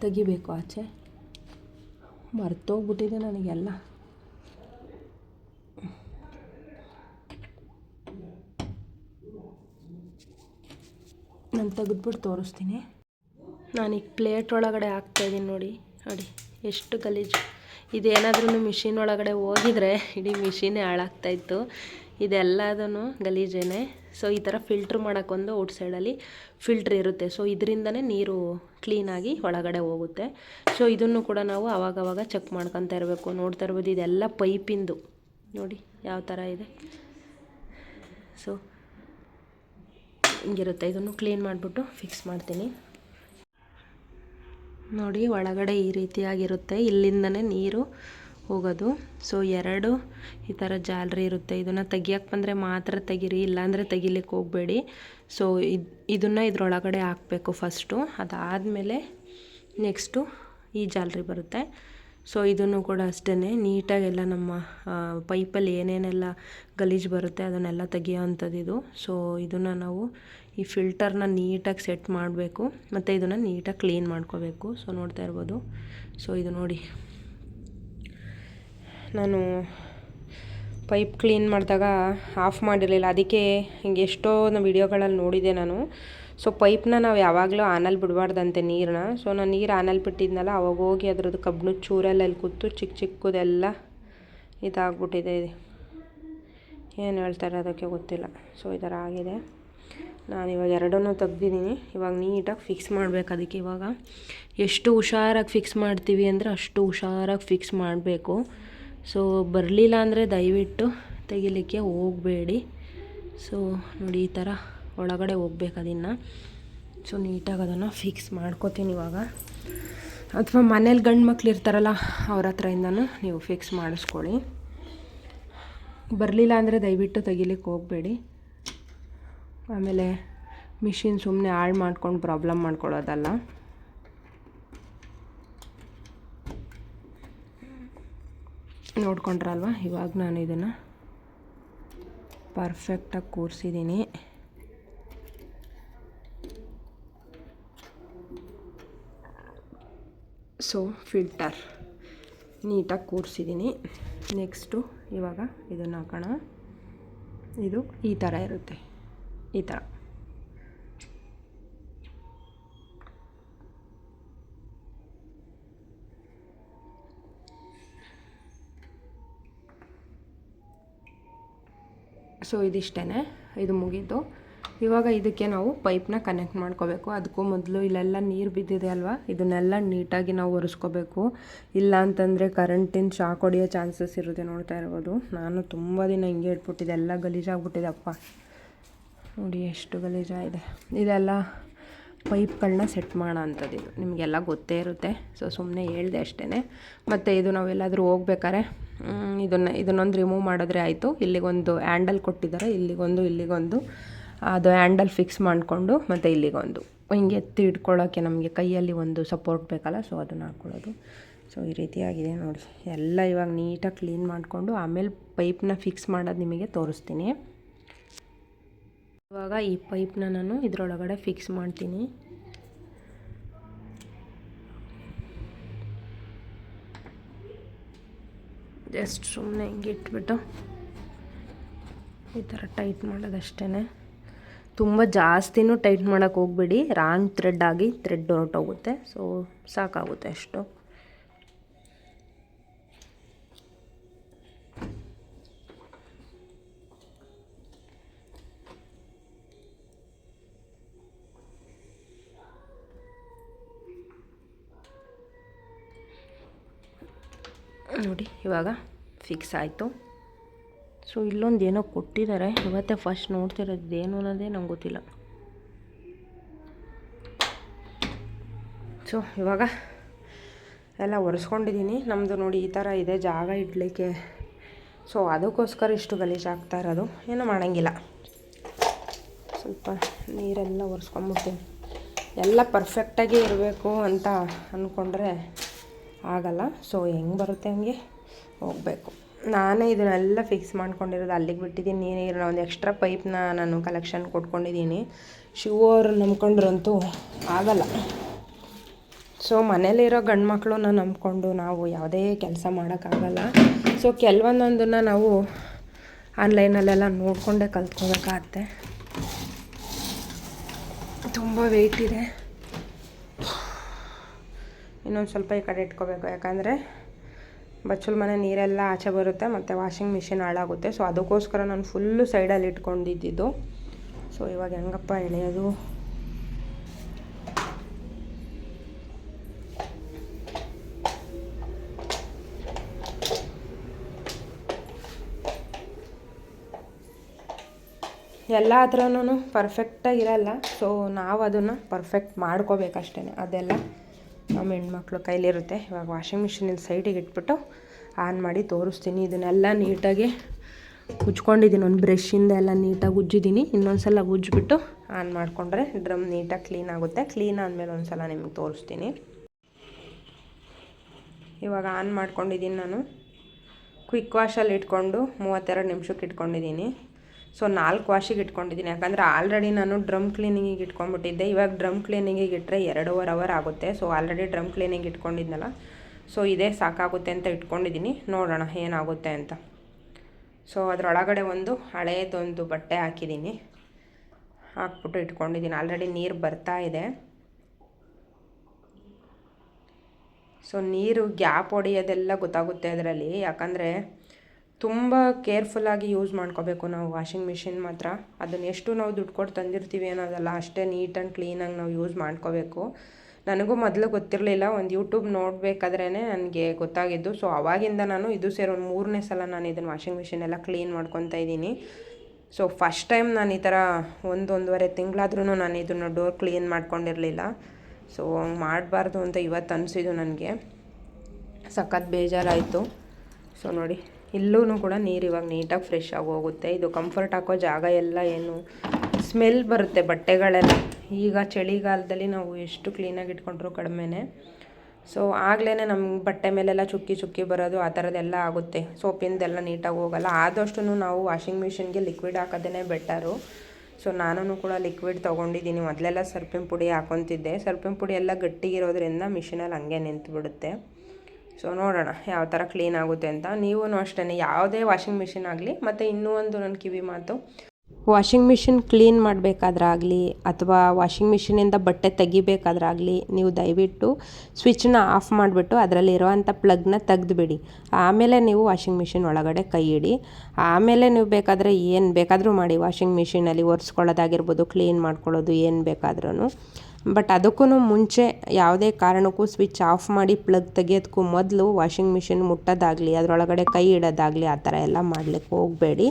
ತೆಗಿಬೇಕು ಆಚೆ. ಮರ್ತೋಗ್ಬಿಟ್ಟಿದೆ ನನಗೆಲ್ಲ. ನಾನು ತೆಗೆದ್ಬಿಟ್ಟು ತೋರಿಸ್ತೀನಿ. ನಾನು ಈಗ ಪ್ಲೇಟ್ ಒಳಗಡೆ ಹಾಕ್ತಾಯಿದ್ದೀನಿ ನೋಡಿ. ನೋಡಿ, ಎಷ್ಟು ಗಲೀಜು. ಇದೇನಾದ್ರೂ ಮಿಷಿನ್ ಒಳಗಡೆ ಹೋಗಿದ್ರೆ ಇಡೀ ಮಿಷಿನೇ ಹಾಳಾಗ್ತಾಯಿತ್ತು ಇದೆಲ್ಲದೂ ಗಲೀಜೇನೆ ಸೊ ಈ ಥರ ಫಿಲ್ಟ್ರ್ ಮಾಡೋಕ್ಕೊಂದು ಔಟ್ ಸೈಡಲ್ಲಿ ಫಿಲ್ಟ್ರ್ ಇರುತ್ತೆ. ಸೊ ಇದರಿಂದನೇ ನೀರು ಕ್ಲೀನಾಗಿ ಒಳಗಡೆ ಹೋಗುತ್ತೆ. ಸೊ ಇದನ್ನು ಕೂಡ ನಾವು ಆವಾಗವಾಗ ಚೆಕ್ ಮಾಡ್ಕೊತಾ ಇರಬೇಕು. ನೋಡ್ತಾ ಇರ್ಬೋದು, ಇದೆಲ್ಲ ಪೈಪಿಂದು. ನೋಡಿ ಯಾವ ಥರ ಇದೆ. ಸೊ ಹಿಂಗಿರುತ್ತೆ. ಇದನ್ನು ಕ್ಲೀನ್ ಮಾಡಿಬಿಟ್ಟು ಫಿಕ್ಸ್ ಮಾಡ್ತೀನಿ. ನೋಡಿ ಒಳಗಡೆ ಈ ರೀತಿಯಾಗಿರುತ್ತೆ. ಇಲ್ಲಿಂದನೇ ನೀರು ಹೋಗೋದು. ಸೊ ಎರಡು ಈ ಥರ ಜಾಲರಿ ಇರುತ್ತೆ. ಇದನ್ನು ತೆಗಿಯಕ್ಕೆ ಬಂದರೆ ಮಾತ್ರ ತೆಗೀರಿ, ಇಲ್ಲಾಂದರೆ ತೆಗಿಲಿಕ್ಕೆ ಹೋಗಬೇಡಿ. ಸೊ ಇದು, ಇದನ್ನು ಇದರೊಳಗಡೆ ಹಾಕಬೇಕು ಫಸ್ಟು ಅದಾದಮೇಲೆ ನೆಕ್ಸ್ಟು ಈ ಜಾಲರಿ ಬರುತ್ತೆ. ಸೊ ಇದನ್ನು ಕೂಡ ಅಷ್ಟೇ ನೀಟಾಗೆಲ್ಲ ನಮ್ಮ ಪೈಪಲ್ಲಿ ಏನೇನೆಲ್ಲ ಗಲೀಜು ಬರುತ್ತೆ ಅದನ್ನೆಲ್ಲ ತೆಗಿಯೋ ಅಂಥದ್ದು ಇದು. ಸೊ ಇದನ್ನು ನಾವು ಈ ಫಿಲ್ಟರ್ನ ನೀಟಾಗಿ ಸೆಟ್ ಮಾಡಬೇಕು. ಮತ್ತು ಇದನ್ನು ನೀಟಾಗಿ ಕ್ಲೀನ್ ಮಾಡ್ಕೋಬೇಕು. ಸೊ ನೋಡ್ತಾ ಇರ್ಬೋದು. ಸೊ ಇದು ನೋಡಿ. ನಾನು ಪೈಪ್ ಕ್ಲೀನ್ ಮಾಡಿದಾಗ ಆಫ್ ಮಾಡಿರಲಿಲ್ಲ. ಅದಕ್ಕೆ ಹಿಂಗೆ ಎಷ್ಟೋ ವಿಡಿಯೋಗಳಲ್ಲಿ ನೋಡಿದೆ ನಾನು. ಸೊ, ಪೈಪ್ನ ನಾವು ಯಾವಾಗಲೂ ಆನಲ್ಲಿ ಬಿಡಬಾರ್ದಂತೆ ನೀರನ್ನ. ಸೊ, ನಾನು ನೀರು ಆನಲ್ಲಿ ಬಿಟ್ಟಿದ್ನಲ್ಲ, ಅವಾಗ ಹೋಗಿ ಅದರದ್ದು ಕಬ್ಬಣ ಚೂರಲ್ಲಿ ಅಲ್ಲಿ ಕೂತು ಚಿಕ್ಕ ಚಿಕ್ಕದೆಲ್ಲ ಇದಾಗ್ಬಿಟ್ಟಿದೆ. ಇದು ಏನು ಹೇಳ್ತಾರೆ ಅದಕ್ಕೆ ಗೊತ್ತಿಲ್ಲ. ಸೊ, ಈ ಥರ ಆಗಿದೆ. ನಾನು ಇವಾಗ ಎರಡನ್ನೂ ತೆಗ್ದಿದ್ದೀನಿ. ಇವಾಗ ನೀಟಾಗಿ ಫಿಕ್ಸ್ ಮಾಡಬೇಕು ಅದಕ್ಕೆ ಇವಾಗ. ಎಷ್ಟು ಹುಷಾರಾಗಿ ಫಿಕ್ಸ್ ಮಾಡ್ತೀವಿ ಅಂದರೆ ಅಷ್ಟು ಹುಷಾರಾಗಿ ಫಿಕ್ಸ್ ಮಾಡಬೇಕು. ಸೊ ಬರಲಿಲ್ಲ ಅಂದರೆ ದಯವಿಟ್ಟು ತೆಗಿಲಿಕ್ಕೆ ಹೋಗಬೇಡಿ. ಸೊ ನೋಡಿ, ಈ ಥರ ಒಳಗಡೆ ಹೋಗ್ಬೇಕು ಅದನ್ನು. ಸೊ ನೀಟಾಗಿ ಅದನ್ನು ಫಿಕ್ಸ್ ಮಾಡ್ಕೋತೀನಿ ಇವಾಗ. ಅಥವಾ ಮನೇಲಿ ಗಂಡು ಮಕ್ಳು ಇರ್ತಾರಲ್ಲ ಅವ್ರ ಹತ್ರದಿಂದನೂ ನೀವು ಫಿಕ್ಸ್ ಮಾಡಿಸ್ಕೊಳ್ಳಿ. ಬರಲಿಲ್ಲ ಅಂದರೆ ದಯವಿಟ್ಟು ತೆಗಿಲಿಕ್ಕೆ ಹೋಗಬೇಡಿ. ಆಮೇಲೆ ಮಿಷಿನ್ ಸುಮ್ಮನೆ ಹಾಳು ಮಾಡ್ಕೊಂಡು ಪ್ರಾಬ್ಲಮ್ ಮಾಡ್ಕೊಳ್ಳೋದಲ್ಲ. ನೋಡ್ಕೊಂಡ್ರಲ್ವ? ಇವಾಗ ನಾನು ಇದನ್ನು ಪರ್ಫೆಕ್ಟಾಗಿ ಕೂರಿಸಿದ್ದೀನಿ ಸೊ ಫಿಲ್ಟರ್ ನೀಟಾಗಿ ಕೂರಿಸಿದ್ದೀನಿ ನೆಕ್ಸ್ಟು ಇವಾಗ ಇದನ್ನು ಹಾಕೋಣ. ಇದು ಈ ಥರ ಇರುತ್ತೆ. ಈ ಥರ ಸೊ ಇದಿಷ್ಟೇ ಇದು ಮುಗೀತು ಇವಾಗ ಇದಕ್ಕೆ ನಾವು ಪೈಪ್ನ ಕನೆಕ್ಟ್ ಮಾಡ್ಕೋಬೇಕು. ಅದಕ್ಕೂ ಮೊದಲು ಇಲ್ಲೆಲ್ಲ ನೀರು ಬಿದ್ದಿದೆ ಅಲ್ವಾ? ಇದನ್ನೆಲ್ಲ ನೀಟಾಗಿ ನಾವು ಒರೆಸ್ಕೋಬೇಕು. ಇಲ್ಲ ಅಂತಂದರೆ ಕರೆಂಟಿನ ಶಾಕ್ ಹೊಡೆಯೋ ಚಾನ್ಸಸ್ ಇರುತ್ತೆ ನೋಡ್ತಾ ಇರ್ಬೋದು. ನಾನು ತುಂಬ ದಿನ ಹಿಂಗೆ ಇಟ್ಬಿಟ್ಟಿದೆ ಎಲ್ಲ ಗಲೀಜಾಗ್ಬಿಟ್ಟಿದೆ ಅಪ್ಪ ನೋಡಿ ಎಷ್ಟು ಗಲೀಜಾಗಿದೆ. ಇದೆಲ್ಲ ಪೈಪ್ಗಳನ್ನ ಸೆಟ್ ಮಾಡೋ ಅಂಥದ್ದು ಇದು. ನಿಮಗೆಲ್ಲ ಗೊತ್ತೇ ಇರುತ್ತೆ. ಸೊ ಸುಮ್ಮನೆ ಹೇಳಿದೆ ಅಷ್ಟೇ ಮತ್ತು ಇದು ನಾವೆಲ್ಲಾದರೂ ಹೋಗ್ಬೇಕಾರೆ ಇದನ್ನು ಇದನ್ನೊಂದು ರಿಮೂವ್ ಮಾಡಿದ್ರೆ ಆಯಿತು. ಇಲ್ಲಿಗೊಂದು ಹ್ಯಾಂಡಲ್ ಕೊಟ್ಟಿದ್ದಾರೆ. ಇಲ್ಲಿಗೊಂದು ಇಲ್ಲಿಗೊಂದು. ಅದು ಹ್ಯಾಂಡಲ್ ಫಿಕ್ಸ್ ಮಾಡಿಕೊಂಡು ಮತ್ತು ಇಲ್ಲಿಗೊಂದು. ಹಿಂಗೆ ಎತ್ತಿ ಇಟ್ಕೊಳ್ಳೋಕ್ಕೆ ನಮಗೆ ಕೈಯಲ್ಲಿ ಒಂದು ಸಪೋರ್ಟ್ ಬೇಕಲ್ಲ ಸೊ ಅದನ್ನು ಹಾಕ್ಕೊಳ್ಳೋದು ಸೊ ಈ ರೀತಿಯಾಗಿದೆ ನೋಡಿ. ಎಲ್ಲ ಇವಾಗ ನೀಟಾಗಿ ಕ್ಲೀನ್ ಮಾಡಿಕೊಂಡು ಆಮೇಲೆ ಪೈಪ್ನ ಫಿಕ್ಸ್ ಮಾಡೋದು ನಿಮಗೆ ತೋರಿಸ್ತೀನಿ. ಇವಾಗ ಈ ಪೈಪ್ನ ನಾನು ಇದರೊಳಗಡೆ ಫಿಕ್ಸ್ ಮಾಡ್ತೀನಿ. ಜಸ್ಟ್ ಸುಮ್ಮನೆ ಹಿಂಗೆ ಇಟ್ಬಿಟ್ಟು ಈ ಥರ ಟೈಟ್ ಮಾಡೋದಷ್ಟೇ ತುಂಬ ಜಾಸ್ತಿನೂ ಟೈಟ್ ಮಾಡೋಕ್ಕೆ ಹೋಗ್ಬೇಡಿ. ರಾಂಗ್ ಥ್ರೆಡ್ ಆಗಿ ಥ್ರೆಡ್ ಹೊರಟೋಗುತ್ತೆ. ಸೊ ಸಾಕಾಗುತ್ತೆ ಅಷ್ಟು ನೋಡಿ ಇವಾಗ ಫಿಕ್ಸ್ ಆಯಿತು. ಸೊ ಇಲ್ಲೊಂದು ಏನೋ ಕೊಟ್ಟಿದ್ದಾರೆ ಇವತ್ತೇ ಫಸ್ಟ್ ನೋಡ್ತಿರೋದು ಏನು ಅನ್ನೋದೇ ನಂಗೆ ಗೊತ್ತಿಲ್ಲ. ಸೊ ಇವಾಗ ಎಲ್ಲ ಒರೆಸ್ಕೊಂಡಿದ್ದೀನಿ ನಮ್ಮದು ನೋಡಿ ಈ ಥರ ಇದೆ ಜಾಗ ಇಡಲಿಕ್ಕೆ. ಸೊ ಅದಕ್ಕೋಸ್ಕರ ಇಷ್ಟು ಗಲೀಜು ಆಗ್ತಾ ಇರೋದು. ಏನೂ ಮಾಡೋಂಗಿಲ್ಲ. ಸ್ವಲ್ಪ ನೀರೆಲ್ಲ ಒರೆಸ್ಕೊಂಬಿಡ್ತೀನಿ. ಎಲ್ಲ ಪರ್ಫೆಕ್ಟಾಗಿ ಇರಬೇಕು ಅಂತ ಅಂದ್ಕೊಂಡ್ರೆ ಆಗಲ್ಲ. ಸೊ ಹೆಂಗೆ ಬರುತ್ತೆ ಹಂಗೆ? ಹೋಗಬೇಕು. ನಾನೇ ಇದನ್ನೆಲ್ಲ ಫಿಕ್ಸ್ ಮಾಡ್ಕೊಂಡಿರೋದು ಅಲ್ಲಿಗೆ ಬಿಟ್ಟಿದ್ದೀನಿ. ನೀರಿನ ಒಂದು ಎಕ್ಸ್ಟ್ರಾ ಪೈಪ್ನ ನಾನು ಕಲೆಕ್ಷನ್ ಕೊಟ್ಕೊಂಡಿದ್ದೀನಿ. ಶೂ ಅವರು ನಂಬ್ಕೊಂಡ್ರಂತೂ ಆಗಲ್ಲ. ಸೊ ಮನೇಲಿರೋ ಗಂಡು ಮಕ್ಕಳನ್ನ ನಂಬ್ಕೊಂಡು ನಾವು ಯಾವುದೇ ಕೆಲಸ ಮಾಡೋಕ್ಕಾಗಲ್ಲ. ಸೊ ಕೆಲವೊಂದೊಂದನ್ನು ನಾವು ಆನ್ಲೈನಲ್ಲೆಲ್ಲ ನೋಡಿಕೊಂಡೇ ಕಲ್ತ್ಕೋಬೇಕಾಗತ್ತೆ. ತುಂಬ ವೆಯ್ಟ್ ಇದೆ. ಇನ್ನೊಂದು ಸ್ವಲ್ಪ ಈ ಕಡೆ ಇಟ್ಕೋಬೇಕು. ಯಾಕಂದರೆ ಬಚ್ಚಲ್ ಮನೆ ನೀರೆಲ್ಲ ಆಚೆ ಬರುತ್ತೆ, ಮತ್ತು ವಾಷಿಂಗ್ ಮಿಷಿನ್ ಹಾಳಾಗುತ್ತೆ. ಸೊ ಅದಕ್ಕೋಸ್ಕರ ನಾನು ಫುಲ್ಲು ಸೈಡಲ್ಲಿ ಇಟ್ಕೊಂಡಿದ್ದಿದ್ದು. ಸೊ ಇವಾಗ ಹೆಂಗಪ್ಪ ಎಳೆಯೋದು? ಎಲ್ಲ ಹತ್ರನೂ ಪರ್ಫೆಕ್ಟಾಗಿರಲ್ಲ ಸೊ ನಾವು ಅದನ್ನು ಪರ್ಫೆಕ್ಟ್ ಮಾಡ್ಕೋಬೇಕಷ್ಟೇ ಅದೆಲ್ಲ. ನಮ್ಮ ಹೆಣ್ಮಕ್ಳು ಕೈಲಿರುತ್ತೆ. ಇವಾಗ ವಾಷಿಂಗ್ ಮಿಷಿನಲ್ಲಿ ಸೈಡಿಗೆ ಇಟ್ಬಿಟ್ಟು ಆನ್ ಮಾಡಿ ತೋರಿಸ್ತೀನಿ. ಇದನ್ನೆಲ್ಲ ನೀಟಾಗಿ ಉಜ್ಕೊಂಡಿದ್ದೀನಿ. ಒಂದು ಬ್ರಷಿಂದ ಎಲ್ಲ ನೀಟಾಗಿ ಉಜ್ಜಿದ್ದೀನಿ. ಇನ್ನೊಂದು ಸಲ ಉಜ್ಜಿಬಿಟ್ಟು ಆನ್ ಮಾಡಿಕೊಂಡ್ರೆ ಡ್ರಮ್ ನೀಟಾಗಿ ಕ್ಲೀನ್ ಆಗುತ್ತೆ. ಕ್ಲೀನ್ ಆದಮೇಲೆ ಒಂದು ಸಲ ನಿಮಗೆ ತೋರಿಸ್ತೀನಿ. ಇವಾಗ ಆನ್ ಮಾಡ್ಕೊಂಡಿದ್ದೀನಿ ನಾನು. ಕ್ವಿಕ್ ವಾಶಲ್ಲಿ ಇಟ್ಕೊಂಡು ಮೂವತ್ತೆರಡು ನಿಮಿಷಕ್ಕೆ ಇಟ್ಕೊಂಡಿದ್ದೀನಿ. ಸೊ ನಾಲ್ಕು ವಾಶಿಗೆ ಇಟ್ಕೊಂಡಿದ್ದೀನಿ. ಯಾಕಂದರೆ ಆಲ್ರೆಡಿ ನಾನು ಡ್ರಮ್ ಕ್ಲೀನಿಂಗಿಗೆ ಇಟ್ಕೊಂಡ್ಬಿಟ್ಟಿದ್ದೆ. ಇವಾಗ ಡ್ರಮ್ ಕ್ಲೀನಿಂಗಿಗೆ ಇಟ್ಟರೆ ಎರಡೂವರೆ ಅವರ್ ಆಗುತ್ತೆ. ಸೊ ಆಲ್ರೆಡಿ ಡ್ರಮ್ ಕ್ಲೀನಿಂಗ್ ಇಟ್ಕೊಂಡಿದ್ನಲ್ಲ. ಸೊ ಇದೇ ಸಾಕಾಗುತ್ತೆ ಅಂತ ಇಟ್ಕೊಂಡಿದ್ದೀನಿ. ನೋಡೋಣ ಏನಾಗುತ್ತೆ ಅಂತ. ಸೊ ಅದರೊಳಗಡೆ ಒಂದು ಹಳೆಯದೊಂದು ಬಟ್ಟೆ ಹಾಕಿದ್ದೀನಿ. ಹಾಕ್ಬಿಟ್ಟು ಇಟ್ಕೊಂಡಿದ್ದೀನಿ. ಆಲ್ರೆಡಿ ನೀರು ಬರ್ತಾ ಇದೆ. ಸೊ ನೀರು ಗ್ಯಾಪ್ ಹೊಡೆಯೋದೆಲ್ಲ ಗೊತ್ತಾಗುತ್ತೆ ಅದರಲ್ಲಿ. ಯಾಕಂದರೆ ತುಂಬ ಕೇರ್ಫುಲ್ಲಾಗಿ ಯೂಸ್ ಮಾಡ್ಕೋಬೇಕು ನಾವು ವಾಷಿಂಗ್ ಮಿಷಿನ್ ಮಾತ್ರ. ಅದನ್ನು ಎಷ್ಟು ನಾವು ದುಡ್ಡು ಕೊಟ್ಟು ತಂದಿರ್ತೀವಿ ಅನ್ನೋದಲ್ಲ ಅಷ್ಟೇ ನೀಟ್ ಆ್ಯಂಡ್ ಕ್ಲೀನಾಗಿ ನಾವು ಯೂಸ್ ಮಾಡ್ಕೋಬೇಕು. ನನಗೂ ಮೊದಲು ಗೊತ್ತಿರಲಿಲ್ಲ, ಒಂದು ಯೂಟ್ಯೂಬ್ ನೋಡಬೇಕಾದ್ರೇ ನನಗೆ ಗೊತ್ತಾಗಿದ್ದು. ಸೊ ಅವಾಗಿಂದ ನಾನು ಇದು ಸೇರಿ ಒಂದು ಮೂರನೇ ಸಲ ನಾನು ಇದನ್ನು ವಾಷಿಂಗ್ ಮಿಷಿನ್ ಎಲ್ಲ ಕ್ಲೀನ್ ಮಾಡ್ಕೊತಾ ಇದ್ದೀನಿ. ಸೊ ಫಸ್ಟ್ ಟೈಮ್ ನಾನು ಈ ಥರ ಒಂದು ಒಂದೂವರೆ ತಿಂಗಳಾದ್ರೂ ನಾನು ಇದನ್ನು ಡೋರ್ ಕ್ಲೀನ್ ಮಾಡ್ಕೊಂಡಿರಲಿಲ್ಲ. ಸೊ ಹಂಗೆ ಮಾಡಬಾರ್ದು ಅಂತ ಇವತ್ತು ಅನಿಸಿದ್ದು ನನಗೆ. ಸಖತ್ ಬೇಜಾರಾಯಿತು. ಸೊ ನೋಡಿ. ಇಲ್ಲೂ ಕೂಡ ನೀರು ಇವಾಗ ನೀಟಾಗಿ ಫ್ರೆಶ್ ಆಗಿ ಹೋಗುತ್ತೆ. ಇದು ಕಂಫರ್ಟ್ ಹಾಕೋ ಜಾಗ ಎಲ್ಲ ಏನು ಸ್ಮೆಲ್ ಬರುತ್ತೆ ಬಟ್ಟೆಗಳೆಲ್ಲ. ಈಗ ಚಳಿಗಾಲದಲ್ಲಿ ನಾವು ಎಷ್ಟು ಕ್ಲೀನಾಗಿ ಇಟ್ಕೊಂಡ್ರು ಕಡಿಮೆನೆ. ಸೊ ಆಗಲೇ ನಮ್ಮ ಬಟ್ಟೆ ಮೇಲೆಲ್ಲ ಚುಕ್ಕಿ ಚುಕ್ಕಿ ಬರೋದು, ಆ ಥರದ್ದೆಲ್ಲ ಆಗುತ್ತೆ. ಸೋಪಿಂದೆಲ್ಲ ನೀಟಾಗಿ ಹೋಗಲ್ಲ. ಆದಷ್ಟು ನಾವು ವಾಷಿಂಗ್ ಮಿಷಿನ್ಗೆ ಲಿಕ್ವಿಡ್ ಹಾಕೋದೇ ಬೆಟರು ಸೊ ನಾನು ಕೂಡ ಲಿಕ್ವಿಡ್ ತೊಗೊಂಡಿದ್ದೀನಿ ಮೊದಲೆಲ್ಲ ಸರ್ಪಿನ ಪುಡಿ ಹಾಕೊತಿದ್ದೆ. ಸರ್ಪಿನ ಪುಡಿ ಎಲ್ಲ ಗಟ್ಟಿಗಿರೋದ್ರಿಂದ ಮಿಷಿನಲ್ಲಿ ಹಂಗೆ ನಿಂತು ಬಿಡುತ್ತೆ ಸೊ ನೋಡೋಣ ಯಾವ ಥರ ಕ್ಲೀನ್ ಆಗುತ್ತೆ ಅಂತ. ನೀವೂ ಅಷ್ಟೇ ಯಾವುದೇ ವಾಷಿಂಗ್ ಮಿಷಿನ್ ಆಗಲಿ, ಮತ್ತು ಇನ್ನೂ ಒಂದು ನನ್ನ ಕಿವಿ ಮಾತು. ವಾಷಿಂಗ್ ಮಿಷಿನ್ ಕ್ಲೀನ್ ಮಾಡಬೇಕಾದ್ರಾಗಲಿ, ಅಥವಾ ವಾಷಿಂಗ್ ಮಿಷಿನಿಂದ ಬಟ್ಟೆ ತೆಗಿಬೇಕಾದ್ರಾಗಲಿ, ನೀವು ದಯವಿಟ್ಟು ಸ್ವಿಚ್ನ ಆಫ್ ಮಾಡಿಬಿಟ್ಟು ಅದರಲ್ಲಿ ಇರೋವಂಥ ಪ್ಲಗ್ನ ತೆಗೆದುಬಿಡಿ. ಆಮೇಲೆ ನೀವು ವಾಷಿಂಗ್ ಮಿಷಿನ್ ಒಳಗಡೆ ಕೈ ಇಡಿ. ಆಮೇಲೆ ನೀವು ಬೇಕಾದರೆ ಏನು ಬೇಕಾದರೂ ಮಾಡಿ ವಾಷಿಂಗ್ ಮಿಷಿನಲ್ಲಿ ಒರೆಸ್ಕೊಳ್ಳೋದಾಗಿರ್ಬೋದು ಕ್ಲೀನ್ ಮಾಡ್ಕೊಳ್ಳೋದು ಏನು ಬೇಕಾದ್ರೂ ಬಟ್ ಅದಕ್ಕೂ ಮುಂಚೆ ಯಾವುದೇ ಕಾರಣಕ್ಕೂ ಸ್ವಿಚ್ ಆಫ್ ಮಾಡಿ ಪ್ಲಗ್ ತೆಗೆಯೋದಕ್ಕೂ ಮೊದಲು ವಾಷಿಂಗ್ ಮಿಷಿನ್ ಮುಟ್ಟೋದಾಗಲಿ, ಅದರೊಳಗಡೆ ಕೈ ಇಡೋದಾಗಲಿ ಆ ಥರ ಎಲ್ಲ ಮಾಡಲಿಕ್ಕೆ ಹೋಗಬೇಡಿ.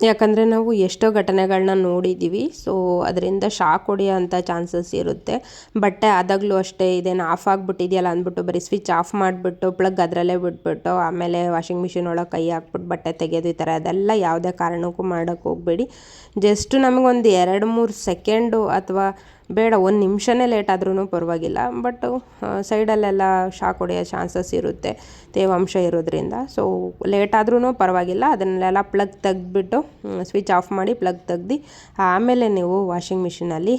ಯಾಕಂದರೆ ನಾವು ಎಷ್ಟೋ ಘಟನೆಗಳನ್ನ ನೋಡಿದ್ದೀವಿ ಸೊ ಅದರಿಂದ ಶಾಕ್ ಹೊಡೆಯೋ ಅಂಥ ಚಾನ್ಸಸ್ ಇರುತ್ತೆ. ಬಟ್ಟೆ ಆದಾಗಲೂ ಅಷ್ಟೇ, ಇದೇನು ಆಫ್ ಆಗಿಬಿಟ್ಟಿದೆಯಲ್ಲ ಅಂದ್ಬಿಟ್ಟು ಬರೀ ಸ್ವಿಚ್ ಆಫ್ ಮಾಡಿಬಿಟ್ಟು ಪ್ಲಗ್ ಅದರಲ್ಲೇ ಬಿಟ್ಬಿಟ್ಟು ಆಮೇಲೆ ವಾಷಿಂಗ್ ಮಿಷಿನ್ ಒಳಗೆ ಕೈ ಹಾಕ್ಬಿಟ್ಟು ಬಟ್ಟೆ ತೆಗೆಯೋದು ಈ ಥರ, ಅದೆಲ್ಲ ಯಾವುದೇ ಕಾರಣಕ್ಕೂ ಮಾಡೋಕ್ಕೆ ಹೋಗಬೇಡಿ. ಜಸ್ಟ್ ನಮಗೊಂದು ಎರಡು ಮೂರು ಸೆಕೆಂಡು ಅಥವಾ ಬೇಡ, ಒಂದು ನಿಮಿಷನೇ ಲೇಟ್ ಆದ್ರೂ ಪರವಾಗಿಲ್ಲ ಬಟ್ ಸೈಡಲ್ಲೆಲ್ಲ ಶಾಕ್ ಹೊಡೆಯೋ ಚಾನ್ಸಸ್ ಇರುತ್ತೆ, ತೇವಾಂಶ ಇರೋದ್ರಿಂದ. ಸೊ ಲೇಟ್ ಆದ್ರೂ ಪರವಾಗಿಲ್ಲ, ಅದನ್ನೆಲ್ಲ ಪ್ಲಗ್ ತೆಗೆದ್ಬಿಟ್ಟು ಸ್ವಿಚ್ ಆಫ್ ಮಾಡಿ ಪ್ಲಗ್ ತೆಗ್ದು, ಆಮೇಲೆ ನೀವು ವಾಷಿಂಗ್ ಮಿಷಿನಲ್ಲಿ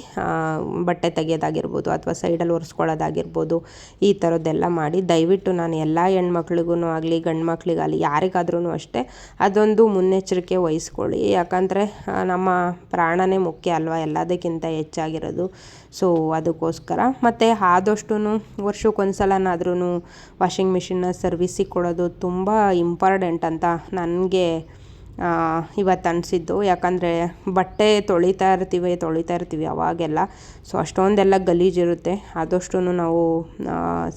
ಬಟ್ಟೆ ತೆಗೆಯೋದಾಗಿರ್ಬೋದು ಅಥವಾ ಸೈಡಲ್ಲಿ ಒರೆಸ್ಕೊಳ್ಳೋದಾಗಿರ್ಬೋದು, ಈ ಥರದ್ದೆಲ್ಲ ಮಾಡಿ, ದಯವಿಟ್ಟು ನಾನು ಎಲ್ಲ ಹೆಣ್ಮಕ್ಳಿಗೂ ಆಗಲಿ ಗಂಡು ಮಕ್ಳಿಗಾಗಲಿ ಯಾರಿಗಾದ್ರೂ ಅಷ್ಟೇ, ಅದೊಂದು ಮುನ್ನೆಚ್ಚರಿಕೆ ವಹಿಸ್ಕೊಳ್ಳಿ. ಯಾಕಂದರೆ ನಮ್ಮ ಪ್ರಾಣನೇ ಮುಖ್ಯ ಅಲ್ವಾ? ಎಲ್ಲದಕ್ಕಿಂತ ಹೆಚ್ಚಾಗಿರೋದು. ಸೊ ಅದಕ್ಕೋಸ್ಕರ. ಮತ್ತು ಆದಷ್ಟು ವರ್ಷಕ್ಕೊಂದ್ಸಲನಾದ್ರೂ ವಾಷಿಂಗ್ ಮಿಷಿನ್ನ ಸರ್ವಿಸಿಗೆ ಕೊಡೋದು ತುಂಬ ಇಂಪಾರ್ಟೆಂಟ್ ಅಂತ ನನಗೆ ಇವತ್ತು ಅನಿಸಿದ್ದು. ಯಾಕಂದರೆ ಬಟ್ಟೆ ತೊಳಿತಾ ಇರ್ತೀವಿ ತೊಳಿತಾ ಇರ್ತೀವಿ ಅವಾಗೆಲ್ಲ. ಸೊ ಅಷ್ಟೊಂದೆಲ್ಲ ಗಲೀಜಿರುತ್ತೆ ಆದಷ್ಟು ನಾವು